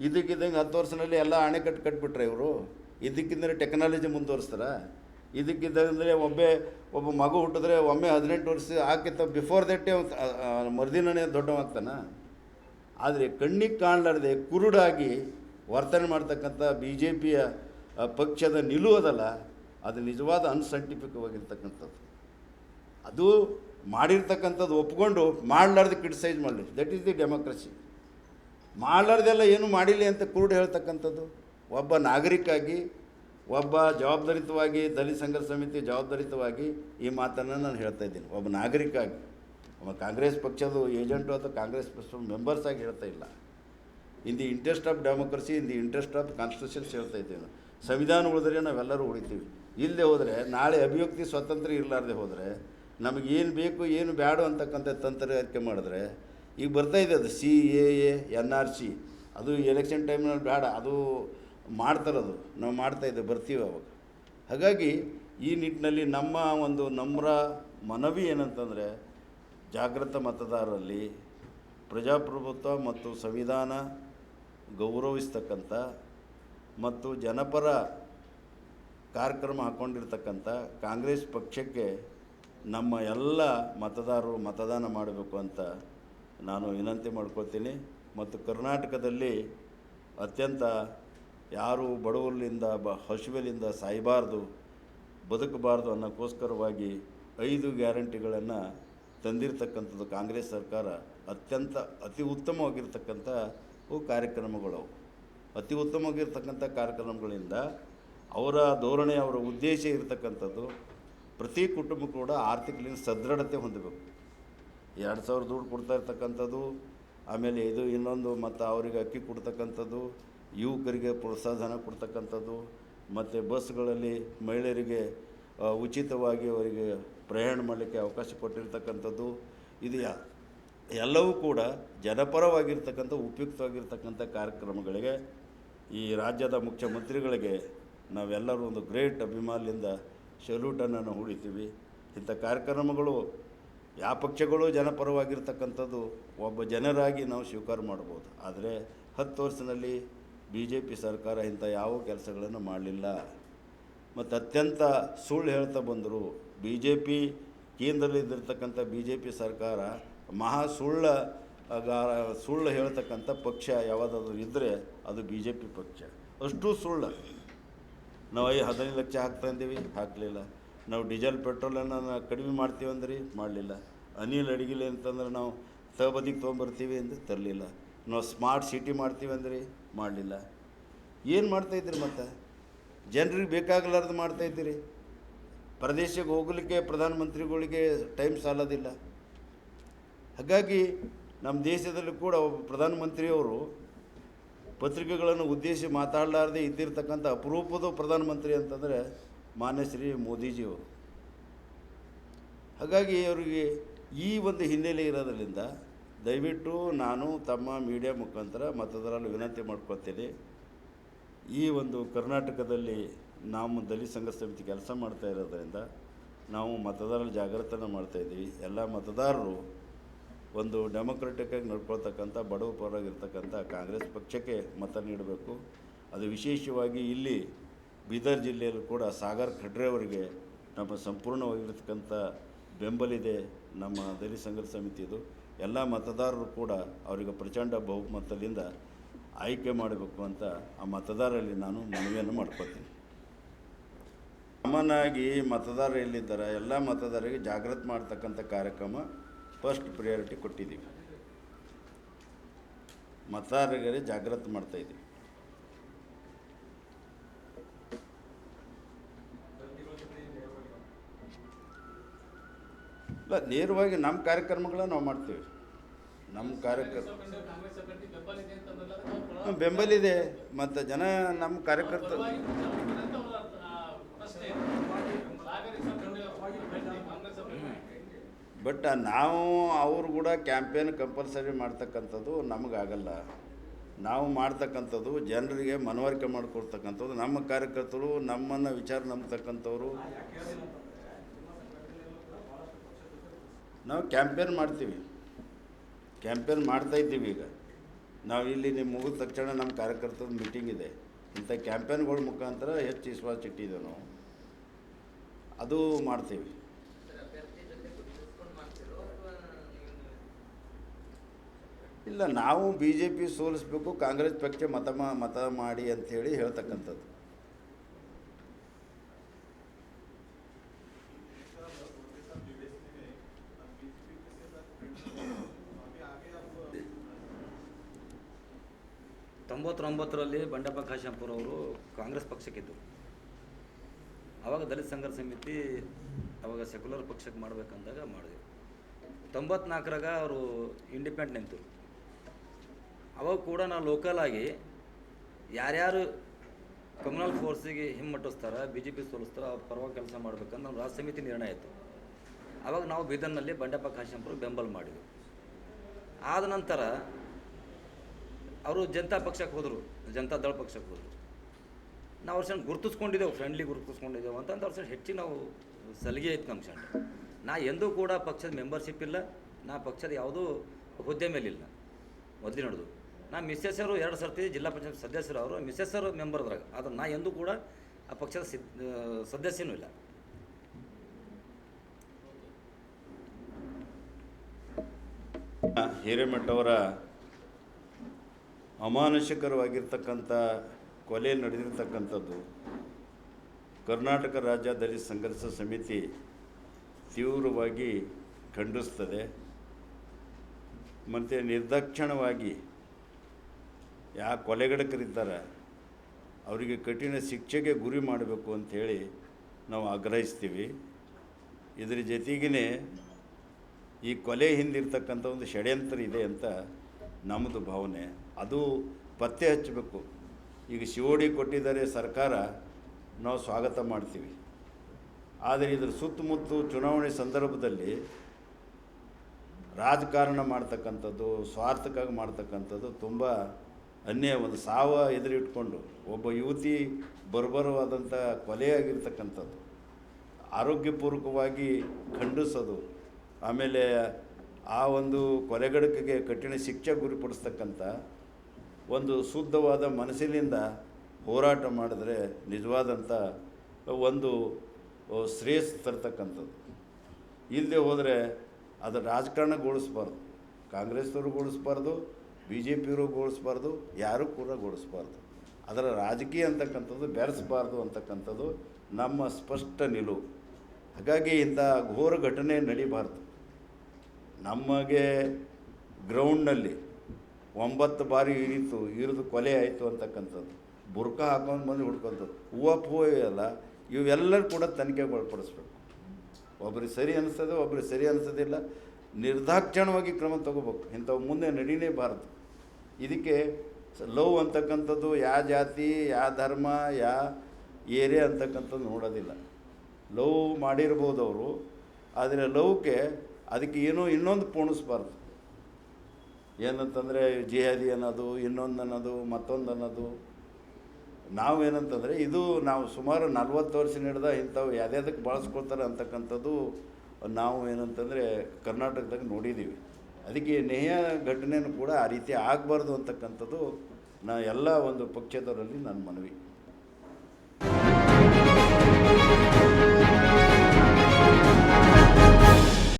ಇದಕ್ಕಿದ್ದಂಗೆ ಹತ್ತು ವರ್ಷದಲ್ಲಿ ಎಲ್ಲ ಅಣೆಕಟ್ಟು ಕಟ್ಬಿಟ್ರೆ ಇವರು. ಇದಕ್ಕಿಂದರೆ ಟೆಕ್ನಾಲಜಿ ಮುಂದುವರಿಸ್ತಾರೆ. ಇದಕ್ಕಿದ್ದಂದರೆ ಒಬ್ಬೆ, ಒಬ್ಬ ಮಗು ಹುಟ್ಟಿದ್ರೆ ಒಮ್ಮೆ ಹದಿನೆಂಟು ವರ್ಷ ಹಾಕಿತ್ತ ಬಿಫೋರ್ ದಟ್ಟೆ ಮರುದಿನನೇ ದೊಡ್ಡವಾಗ್ತಾನ ಆದರೆ ಕಣ್ಣಿಗೆ ಕಾಣಲಾರದೆ ಕುರುಡಾಗಿ ವರ್ತನೆ ಮಾಡ್ತಕ್ಕಂಥ ಬಿ ಜೆ ಪಿಯ ಪಕ್ಷದ ನಿಲುವುದಲ್ಲ ಅದು ನಿಜವಾದ ಅನ್ಸೈಂಟಿಫಿಕವಾಗಿರ್ತಕ್ಕಂಥದ್ದು. ಅದು ಮಾಡಿರ್ತಕ್ಕಂಥದ್ದು ಒಪ್ಕೊಂಡು ಮಾಡಲಾರ್ದು ಕ್ರಿಟಿಸೈಸ್ ಮಾಡಲಿ. ದಟ್ ಈಸ್ ದಿ ಡೆಮೋಕ್ರಸಿ ಮಾಡಲಾರ್ದೆಲ್ಲ ಏನು ಮಾಡಿಲ್ಲ ಅಂತ ಕುರುಡು ಹೇಳ್ತಕ್ಕಂಥದ್ದು. ಒಬ್ಬ ನಾಗರಿಕಾಗಿ, ಒಬ್ಬ ಜವಾಬ್ದಾರಿತವಾಗಿ, ದಲಿತ ಸಂಘರ್ಷ ಸಮಿತಿ ಜವಾಬ್ದಾರಿತವಾಗಿ ಈ ಮಾತನ್ನು ನಾನು ಹೇಳ್ತಾ ಇದ್ದೀನಿ. ಒಬ್ಬ ನಾಗರಿಕಾಗಿ. ಒಬ್ಬ ಕಾಂಗ್ರೆಸ್ ಪಕ್ಷದ ಏಜೆಂಟು ಅಥವಾ ಕಾಂಗ್ರೆಸ್ ಪಕ್ಷದ ಮೆಂಬರ್ಸ್ ಆಗಿ ಹೇಳ್ತಾ ಇಲ್ಲ. In the interest of democracy in the interest of constitutions ಹೇಳ್ತಾ ಇದ್ದೇವೆ. ಸಂವಿಧಾನ ಉಳಿದ್ರೆ ನಾವೆಲ್ಲರೂ ಉಳಿತೀವಿ. ಇಲ್ಲದೆ ಹೋದರೆ, ನಾಳೆ ಅಭಿವ್ಯಕ್ತಿ ಸ್ವಾತಂತ್ರ್ಯ ಇರಲಾರ್ದೆ ಹೋದರೆ, ನಮಗೆ ಏನು ಬೇಕು, ಏನು ಬೇಡ ಅಂತಕ್ಕಂಥ ತಂತ್ರಗಾರಿಕೆ ಮಾಡಿದ್ರೆ, ಈಗ ಬರ್ತಾ ಇದೆ ಅದು C A A N R C ಅದು ಎಲೆಕ್ಷನ್ ಟೈಮ್ನಲ್ಲಿ ಬೇಡ ಅದು ಮಾಡ್ತಾರದು ನಾವು ಮಾಡ್ತಾಯಿದ್ದೆ ಬರ್ತೀವಿ ಅವಾಗ. ಹಾಗಾಗಿ ಈ ನಿಟ್ಟಿನಲ್ಲಿ ನಮ್ಮ ಒಂದು ನಮ್ರ ಮನವಿ ಏನಂತಂದರೆ ಜಾಗೃತ ಮತದಾರರಲ್ಲಿ ಪ್ರಜಾಪ್ರಭುತ್ವ ಮತ್ತು ಸಂವಿಧಾನ ಗೌರವಿಸ್ತಕ್ಕಂಥ ಮತ್ತು ಜನಪರ ಕಾರ್ಯಕ್ರಮ ಹಾಕ್ಕೊಂಡಿರ್ತಕ್ಕಂಥ ಕಾಂಗ್ರೆಸ್ ಪಕ್ಷಕ್ಕೆ ನಮ್ಮ ಎಲ್ಲ ಮತದಾರರು ಮತದಾನ ಮಾಡಬೇಕು ಅಂತ ನಾನು ವಿನಂತಿ ಮಾಡ್ಕೊಳ್ತೀನಿ. ಮತ್ತು ಕರ್ನಾಟಕದಲ್ಲಿ ಅತ್ಯಂತ ಯಾರು ಬಡವರಿಂದ ಬ ಹಸುವಿನಿಂದ ಸಾಯಬಾರ್ದು, ಬದುಕಬಾರ್ದು ಅನ್ನೋಕ್ಕೋಸ್ಕರವಾಗಿ ಐದು ಗ್ಯಾರಂಟಿಗಳನ್ನು ತಂದಿರತಕ್ಕಂಥದ್ದು ಕಾಂಗ್ರೆಸ್ ಸರ್ಕಾರ ಅತ್ಯಂತ ಅತಿ ಉತ್ತಮವಾಗಿರ್ತಕ್ಕಂಥ ಅವು ಕಾರ್ಯಕ್ರಮಗಳು ಅತಿ ಉತ್ತಮವಾಗಿರ್ತಕ್ಕಂಥ ಕಾರ್ಯಕ್ರಮಗಳಿಂದ ಅವರ ಧೋರಣೆ, ಅವರ ಉದ್ದೇಶ ಇರತಕ್ಕಂಥದ್ದು ಪ್ರತಿ ಕುಟುಂಬ ಕೂಡ ಆರ್ಥಿಕದಿಂದ ಸದೃಢತೆ ಹೊಂದಬೇಕು. ಎರಡು ಸಾವಿರ ದುಡ್ಡು ಕೊಡ್ತಾ ಇರ್ತಕ್ಕಂಥದ್ದು, ಆಮೇಲೆ ಇದು ಇನ್ನೊಂದು ಮತ್ತು ಅವರಿಗೆ ಅಕ್ಕಿ ಕೊಡ್ತಕ್ಕಂಥದ್ದು, ಯುವಕರಿಗೆ ಪ್ರೋತ್ಸಾಹಧನ ಕೊಡ್ತಕ್ಕಂಥದ್ದು, ಮತ್ತು ಬಸ್ಗಳಲ್ಲಿ ಮಹಿಳೆಯರಿಗೆ ಉಚಿತವಾಗಿ ಅವರಿಗೆ ಪ್ರಯಾಣ ಮಾಡಲಿಕ್ಕೆ ಅವಕಾಶ ಕೊಟ್ಟಿರ್ತಕ್ಕಂಥದ್ದು ಇದೆಯಾ? ಎಲ್ಲವೂ ಕೂಡ ಜನಪರವಾಗಿರ್ತಕ್ಕಂಥ, ಉಪಯುಕ್ತವಾಗಿರ್ತಕ್ಕಂಥ ಕಾರ್ಯಕ್ರಮಗಳಿಗೆ ಈ ರಾಜ್ಯದ ಮುಖ್ಯಮಂತ್ರಿಗಳಿಗೆ ನಾವೆಲ್ಲರೂ ಒಂದು ಗ್ರೇಟ್ ಅಭಿಮಾನದಿಂದ ಸೆಲ್ಯೂಟನ್ನು ಹೂಡಿತೀವಿ ಇಂಥ ಕಾರ್ಯಕ್ರಮಗಳು, ಯಾವ ಪಕ್ಷಗಳು ಜನಪರವಾಗಿರ್ತಕ್ಕಂಥದ್ದು ಒಬ್ಬ ಜನರಾಗಿ ನಾವು ಸ್ವೀಕಾರ ಮಾಡ್ಬೋದು. ಆದರೆ ಹತ್ತು ವರ್ಷದಲ್ಲಿ ಬಿ ಜೆ ಪಿ ಸರ್ಕಾರ ಇಂಥ ಯಾವ ಕೆಲಸಗಳನ್ನು ಮಾಡಲಿಲ್ಲ. ಮತ್ತು ಅತ್ಯಂತ ಸುಳ್ಳು ಹೇಳ್ತಾ ಬಂದರು ಬಿ ಜೆ ಪಿ ಕೇಂದ್ರದಲ್ಲಿದ್ದಿರ್ತಕ್ಕಂಥ ಬಿ ಜೆ ಪಿ ಸರ್ಕಾರ ಮಹಾ ಸುಳ್ಳು ಗಾರ ಸುಳ್ಳು ಹೇಳ್ತಕ್ಕಂಥ ಪಕ್ಷ ಯಾವುದಾದ್ರೂ ಇದ್ದರೆ ಅದು ಬಿ ಜೆ ಪಿ ಪಕ್ಷ. ಅಷ್ಟು ಸುಳ್ಳು. ನಾವು ಐ ಹದಿನೈದು ಲಕ್ಷ ಹಾಕ್ತಾ ಇದ್ದೀವಿ, ಹಾಕಲಿಲ್ಲ. ನಾವು ಡೀಸೆಲ್ ಪೆಟ್ರೋಲನ್ನು ಕಡಿಮೆ ಮಾಡ್ತೀವಿ ಅಂದ್ರಿ ಮಾಡಲಿಲ್ಲ. ಅನಿಲ್ ಅಡಿಗಿಲೆ ಅಂತಂದ್ರೆ ನಾವು ತಬದಿಗೆ ತೊಗೊಂಬರ್ತೀವಿ ಎಂದು ತರಲಿಲ್ಲ. ನಾವು ಸ್ಮಾರ್ಟ್ ಸಿಟಿ ಮಾಡ್ತೀವಿ ಅಂದ್ರಿ ಮಾಡಲಿಲ್ಲ. ಏನು ಮಾಡ್ತಾಯಿದ್ದೀರಿ ಮತ್ತೆ? ಜನರಿಗೆ ಬೇಕಾಗಲಾರ್ದು ಮಾಡ್ತಾಯಿದ್ದೀರಿ ಪ್ರದೇಶಕ್ಕೆ ಹೋಗಲಿಕ್ಕೆ ಪ್ರಧಾನಮಂತ್ರಿಗಳಿಗೆ ಟೈಮ್ ಸಾಲೋದಿಲ್ಲ. ಹಾಗಾಗಿ ನಮ್ಮ ದೇಶದಲ್ಲಿ ಕೂಡ ಪ್ರಧಾನಮಂತ್ರಿಯವರು ಪತ್ರಿಕೆಗಳನ್ನು ಉದ್ದೇಶಿ ಮಾತಾಡಲಾರ್ದೆ ಇದ್ದಿರ್ತಕ್ಕಂಥ ಅಪರೂಪದ ಪ್ರಧಾನಮಂತ್ರಿ ಅಂತಂದರೆ ಮಾನ್ಯ ಶ್ರೀ ಮೋದಿಜಿಯವರು. ಹಾಗಾಗಿ ಅವರಿಗೆ ಈ ಒಂದು ಹಿನ್ನೆಲೆ ಇರೋದರಿಂದ ದಯವಿಟ್ಟು ನಾನು ತಮ್ಮ ಮೀಡಿಯಾ ಮುಖಾಂತರ ಮತದಾರರಲ್ಲಿ ವಿನಂತಿ ಮಾಡ್ಕೊತೀನಿ ಈ ಒಂದು ಕರ್ನಾಟಕದಲ್ಲಿ ನಾವು ದಲಿತ ಸಂಘ ಸಮಿತಿ ಕೆಲಸ ಮಾಡ್ತಾ ಇರೋದ್ರಿಂದ ನಾವು ಮತದಾರರ ಜಾಗೃತನ ಮಾಡ್ತಾಯಿದ್ದೀವಿ ಎಲ್ಲ ಮತದಾರರು ಒಂದು ಡೆಮೊಕ್ರೆಟಿಕ್ ಆಗಿ ನಡ್ಕೊಳ್ತಕ್ಕಂಥ ಬಡವ ಪರವಾಗಿರ್ತಕ್ಕಂಥ ಕಾಂಗ್ರೆಸ್ ಪಕ್ಷಕ್ಕೆ ಮತ ನೀಡಬೇಕು. ಅದು ವಿಶೇಷವಾಗಿ ಇಲ್ಲಿ ಬೀದರ್ ಜಿಲ್ಲೆಯಲ್ಲೂ ಕೂಡ ಸಾಗರ್ ಖಡ್ರೆ ಅವರಿಗೆ ನಮ್ಮ ಸಂಪೂರ್ಣವಾಗಿರ್ತಕ್ಕಂಥ ಬೆಂಬಲಿದೆ ನಮ್ಮ ದಲಿತ ಸಂಘ ಸಮಿತಿದು ಎಲ್ಲ ಮತದಾರರು ಕೂಡ ಅವರಿಗೆ ಪ್ರಚಂಡ ಬಹುಮತದಿಂದ ಆಯ್ಕೆ ಮಾಡಬೇಕು ಅಂತ ಆ ಮತದಾರರಲ್ಲಿ ನಾನು ಮನವಿಯನ್ನು ಮಾಡ್ಕೊತೀನಿ ಆಗಿ ಮತದಾರರು ಎಲ್ಲಿದ್ದಾರೆ ಎಲ್ಲ ಮತದಾರರಿಗೆ ಜಾಗೃತಿ ಮಾಡ್ತಕ್ಕಂಥ ಕಾರ್ಯಕ್ರಮ ಫಸ್ಟ್ ಪ್ರಿಯಾರಿಟಿ ಕೊಟ್ಟಿದ್ದೀವಿ. ಮತದಾರರಿಗೆ ಜಾಗೃತಿ ಮಾಡ್ತಾಯಿದ್ದೀವಿ ಇಲ್ಲ ನೇರವಾಗಿ ನಮ್ಮ ಕಾರ್ಯಕ್ರಮಗಳನ್ನ ನಾವು ಮಾಡ್ತೀವಿ. ನಮ್ಮ ಕಾರ್ಯಕರ್ತ ಹ್ಮ್, ಬೆಂಬಲಿದೆ ಮತ್ತು ಜನ ನಮ್ಮ ಕಾರ್ಯಕರ್ತ ಬಟ್ ನಾವು ಅವರು ಕೂಡ ಕ್ಯಾಂಪೇನ್ ಕಂಪಲ್ಸರಿ ಮಾಡ್ತಕ್ಕಂಥದ್ದು ನಮಗಾಗಲ್ಲ. ನಾವು ಮಾಡ್ತಕ್ಕಂಥದ್ದು ಜನರಿಗೆ ಮನವರಿಕೆ ಮಾಡಿಕೊಡ್ತಕ್ಕಂಥದ್ದು, ನಮ್ಮ ಕಾರ್ಯಕರ್ತರು ನಮ್ಮನ್ನು ವಿಚಾರ ನಂಬ್ತಕ್ಕಂಥವ್ರು. ನಾವು ಕ್ಯಾಂಪೇನ್ ಮಾಡ್ತೀವಿ. ಕ್ಯಾಂಪೇನ್ ಮಾಡ್ತಾ ಇದ್ದೀವಿ ಈಗ. ನಾವು ಇಲ್ಲಿ ನಿಮ್ಮ ಮುಗಿದ ತಕ್ಷಣ ನಮ್ಮ ಕಾರ್ಯಕರ್ತರ ಮೀಟಿಂಗ್ ಇದೆ. ಇಂಥ ಕ್ಯಾಂಪೇನ್ಗಳ ಮುಖಾಂತರ ಹೆಚ್ಚು ವಿಶ್ವಾಸ ಇಟ್ಟಿದ್ದೇವೆ ನಾವು ಅದು ಮಾಡ್ತೀವಿ. ಇಲ್ಲ, ನಾವು ಬಿ ಜೆ ಪಿ ಸೋಲಿಸ್ಬೇಕು, ಕಾಂಗ್ರೆಸ್ ಪಕ್ಷ ಮತ ಮತ ಮಾಡಿ ಅಂಥೇಳಿ ಹೇಳ್ತಕ್ಕಂಥದ್ದು. ತೊಂಬತ್ತೊಂಬತ್ತರಲ್ಲಿ ಬಂಡಪ್ಪ ಕಾಶಂಪುರ ಅವರು ಕಾಂಗ್ರೆಸ್ ಪಕ್ಷಕ್ಕಿದ್ದರು ಆವಾಗ ದಲಿತ ಸಂಘರ್ಷ ಸಮಿತಿ ಅವಾಗ ಸೆಕ್ಯುಲರ್ ಪಕ್ಷಕ್ಕೆ ಮಾಡ್ಬೇಕಂದಾಗ ಮಾಡಿದ್ವಿ. ತೊಂಬತ್ನಾಲ್ಕರಾಗ ಅವರು ಇಂಡಿಪೆಂಡೆಂಟ್ ನಿಂತರು ಅವಾಗ ಕೂಡ ನಾವು ಲೋಕಲ್ ಆಗಿ ಯಾರ್ಯಾರು ಕಮ್ಯುನಲ್ ಫೋರ್ಸಿಗೆ ಹಿಮ್ಮಟ್ಟಿಸ್ತಾರೆ ಬಿ ಜೆ ಪಿ ಸೋಲಿಸ್ತಾರೆ, ಅವ್ರ ಪರವಾಗಿ ಕೆಲಸ ಮಾಡ್ಬೇಕಂತ ನಮ್ಮ ರಾಜ್ಯ ಸಮಿತಿ ನಿರ್ಣಯ ಆಯಿತು. ಅವಾಗ ನಾವು ಬೀದರ್ನಲ್ಲಿ ಬಂಡೆಪ್ಪ ಕಾಶಂಪುರ ಬೆಂಬಲ ಮಾಡಿದ್ವಿ. ಆದ ನಂತರ ಅವರು ಜನತಾ ಪಕ್ಷಕ್ಕೆ ಹೋದರು, ಜನತಾ ದಳ ಪಕ್ಷಕ್ಕೆ ಹೋದರು. ನಾವು ಅವ್ರ ಸಣ್ಣ ಗುರುತಿಸ್ಕೊಂಡಿದ್ದೆವು ಫ್ರೆಂಡ್ಲಿ ಗುರುತಿಸ್ಕೊಂಡಿದ್ದೆವು ಅಂತಂದು ಅವ್ರ ಸಣ್ಣ ಹೆಚ್ಚಿನ ನಾವು ಸಲಿಗೆ ಐತೆ ನಮ್ಮ ಸಣ್ಣ ನಾ ಎಂದೂ ಕೂಡ ಪಕ್ಷದ ಮೆಂಬರ್ಶಿಪ್ ಇಲ್ಲ, ನಾ ಪಕ್ಷದ ಯಾವುದೂ ಹುದ್ದೆ ಮೇಲಿಲ್ಲ. ಮೊದಲು ನಡೆದು ನಾ ಮಿಸ್ಸೆಸ್ ಅವರು ಎರಡು ಸರ್ತಿ ಜಿಲ್ಲಾ ಪಂಚಾಯತ್ ಸದಸ್ಯರು ಅವರು, ಮಿಸ್ಸೆಸ್ ಅವರು ಮೆಂಬರ್ ಅದ್ರಾಗ. ಆದ್ರೆ ನಾ ಎಂದೂ ಕೂಡ ಆ ಪಕ್ಷದ ಸಿದ್ ಸದಸ್ಯನೂ ಇಲ್ಲ. ಹಿರೇಮಠವರ ಅಮಾನುಷಕರವಾಗಿರ್ತಕ್ಕಂಥ ಕೊಲೆ ನಡೆದಿರ್ತಕ್ಕಂಥದ್ದು ಕರ್ನಾಟಕ ರಾಜ್ಯ ದಲಿತ ಸಂಘರ್ಷ ಸಮಿತಿ ತೀವ್ರವಾಗಿ ಖಂಡಿಸ್ತದೆ. ಮತ್ತು ನಿರ್ದಾಕ್ಷಿಣ್ಯವಾಗಿ ಯಾವ ಕೊಲೆಗಡಕರಿದ್ದಾರೆ ಅವರಿಗೆ ಕಠಿಣ ಶಿಕ್ಷೆಗೆ ಗುರಿ ಮಾಡಬೇಕು ಅಂಥೇಳಿ ನಾವು ಆಗ್ರಹಿಸ್ತೀವಿ. ಇದರ ಜೊತೆಗೇ ಈ ಕೊಲೆ ಹಿಂದಿರ್ತಕ್ಕಂಥ ಒಂದು ಷಡ್ಯಂತ್ರ ಇದೆ ಅಂತ ನಮ್ಮದು ಭಾವನೆ. ಅದು ಪತ್ತೆ ಹಚ್ಚಬೇಕು. ಈಗ ಶಿವೋಡಿ ಕೊಟ್ಟಿದ್ದಾರೆ ಸರ್ಕಾರ, ನಾವು ಸ್ವಾಗತ ಮಾಡ್ತೀವಿ. ಆದರೆ ಇದರ ಸುತ್ತಮುತ್ತ ಚುನಾವಣೆ ಸಂದರ್ಭದಲ್ಲಿ ರಾಜಕಾರಣ ಮಾಡ್ತಕ್ಕಂಥದ್ದು, ಸ್ವಾರ್ಥಕ್ಕಾಗಿ ಮಾಡ್ತಕ್ಕಂಥದ್ದು ತುಂಬ ಅನ್ಯಾಯ. ಒಂದು ಸಾವ ಎದುರಿಟ್ಕೊಂಡು ಒಬ್ಬ ಯುವತಿ ಬರ್ಬರವಾದಂಥ ಕೊಲೆಯಾಗಿರ್ತಕ್ಕಂಥದ್ದು, ಆರೋಗ್ಯಪೂರ್ವಕವಾಗಿ ಖಂಡಿಸೋದು, ಆಮೇಲೆ ಆ ಒಂದು ಕೊಲೆಗಡಕಿಗೆ ಕಠಿಣ ಶಿಕ್ಷೆ ಗುರಿಪಡಿಸ್ತಕ್ಕಂಥ ಒಂದು ಶುದ್ಧವಾದ ಮನಸ್ಸಿನಿಂದ ಹೋರಾಟ ಮಾಡಿದ್ರೆ ನಿಜವಾದಂಥ ಒಂದು ಶ್ರೇಯಸ್ ತರ್ತಕ್ಕಂಥದ್ದು. ಇಲ್ಲದೆ ಹೋದರೆ ಅದು ರಾಜಕಾರಣಗೊಳಿಸ್ಬಾರ್ದು ಕಾಂಗ್ರೆಸ್ನವ್ರುಗೊಳಿಸ್ಬಾರ್ದು ಬಿ ಜೆ ಪಿಯವ್ರುಗೊಳಿಸ್ಬಾರ್ದು ಯಾರೂ ಕೂಡ ಗೋಳಿಸ್ಬಾರ್ದು ಅದರ ರಾಜಕೀಯ ಅಂತಕ್ಕಂಥದ್ದು ಬೆರೆಸಬಾರ್ದು ಅಂತಕ್ಕಂಥದ್ದು ನಮ್ಮ ಸ್ಪಷ್ಟ ನಿಲುವು. ಹಾಗಾಗಿ ಇಂಥ ಘೋರ ಘಟನೆ ನಡೀಬಾರ್ದು. ನಮಗೆ ಗ್ರೌಂಡ್ನಲ್ಲಿ ಒಂಬತ್ತು ಬಾರಿ ಇರಿತು ಇರಿದು ಕೊಲೆ ಆಯಿತು ಅಂತಕ್ಕಂಥದ್ದು. ಬುರ್ಕ ಹಾಕೊಂಡು ಬಂದು ಹುಡ್ಕೊಂಥದ್ದು ಹೂವು ಪೂವ ಎಲ್ಲ ಇವೆಲ್ಲರೂ ಕೂಡ ತನಿಖೆಗೆ ಒಳಪಡಿಸ್ಬೇಕು ಒಬ್ರಿಗೆ ಸರಿ ಅನಿಸ್ತದೆ, ಒಬ್ರಿಗೆ ಸರಿ ಅನಿಸೋದಿಲ್ಲ. ನಿರ್ದಾಕ್ಷಣವಾಗಿ ಕ್ರಮ ತಗೋಬೇಕು. ಇಂಥವು ಮುಂದೆ ನಡೀಲೇಬಾರ್ದು ಇದಕ್ಕೆ ಲವ್ ಅಂತಕ್ಕಂಥದ್ದು ಯಾವ ಜಾತಿ ಯಾವ ಧರ್ಮ ಯಾವ ಏರಿಯಾ ಅಂತಕ್ಕಂಥದ್ದು ನೋಡೋದಿಲ್ಲ. ಲವ್ ಮಾಡಿರ್ಬೋದು ಅವರು ಆದರೆ ಲವ್ಗೆ ಅದಕ್ಕೆ ಏನೋ ಇನ್ನೊಂದು ಪೋಣಿಸ್ಬಾರ್ದು. ಏನಂತಂದರೆ ಜಿಹಾದಿ ಅನ್ನೋದು, ಇನ್ನೊಂದು ಅನ್ನೋದು, ಮತ್ತೊಂದು ಅನ್ನೋದು. ನಾವೇನಂತಂದರೆ ಇದು ನಾವು ಸುಮಾರು ನಲ್ವತ್ತು ವರ್ಷ ನಡೆದ ಇಂಥವು ಯಾವ್ದಕ್ಕೆ ಬಳಸ್ಕೊಳ್ತಾರೆ ಅಂತಕ್ಕಂಥದ್ದು ನಾವು ಏನಂತಂದರೆ ಕರ್ನಾಟಕದಾಗ ನೋಡಿದ್ದೀವಿ ಅದಕ್ಕೆ ನೇಯ ಘಟನೆಯೂ ಕೂಡ ಆ ರೀತಿ ಆಗಬಾರ್ದು ಅಂತಕ್ಕಂಥದ್ದು ನಾ ಎಲ್ಲ ಒಂದು ಪಕ್ಷದವರಲ್ಲಿ ನನ್ನ ಮನವಿ.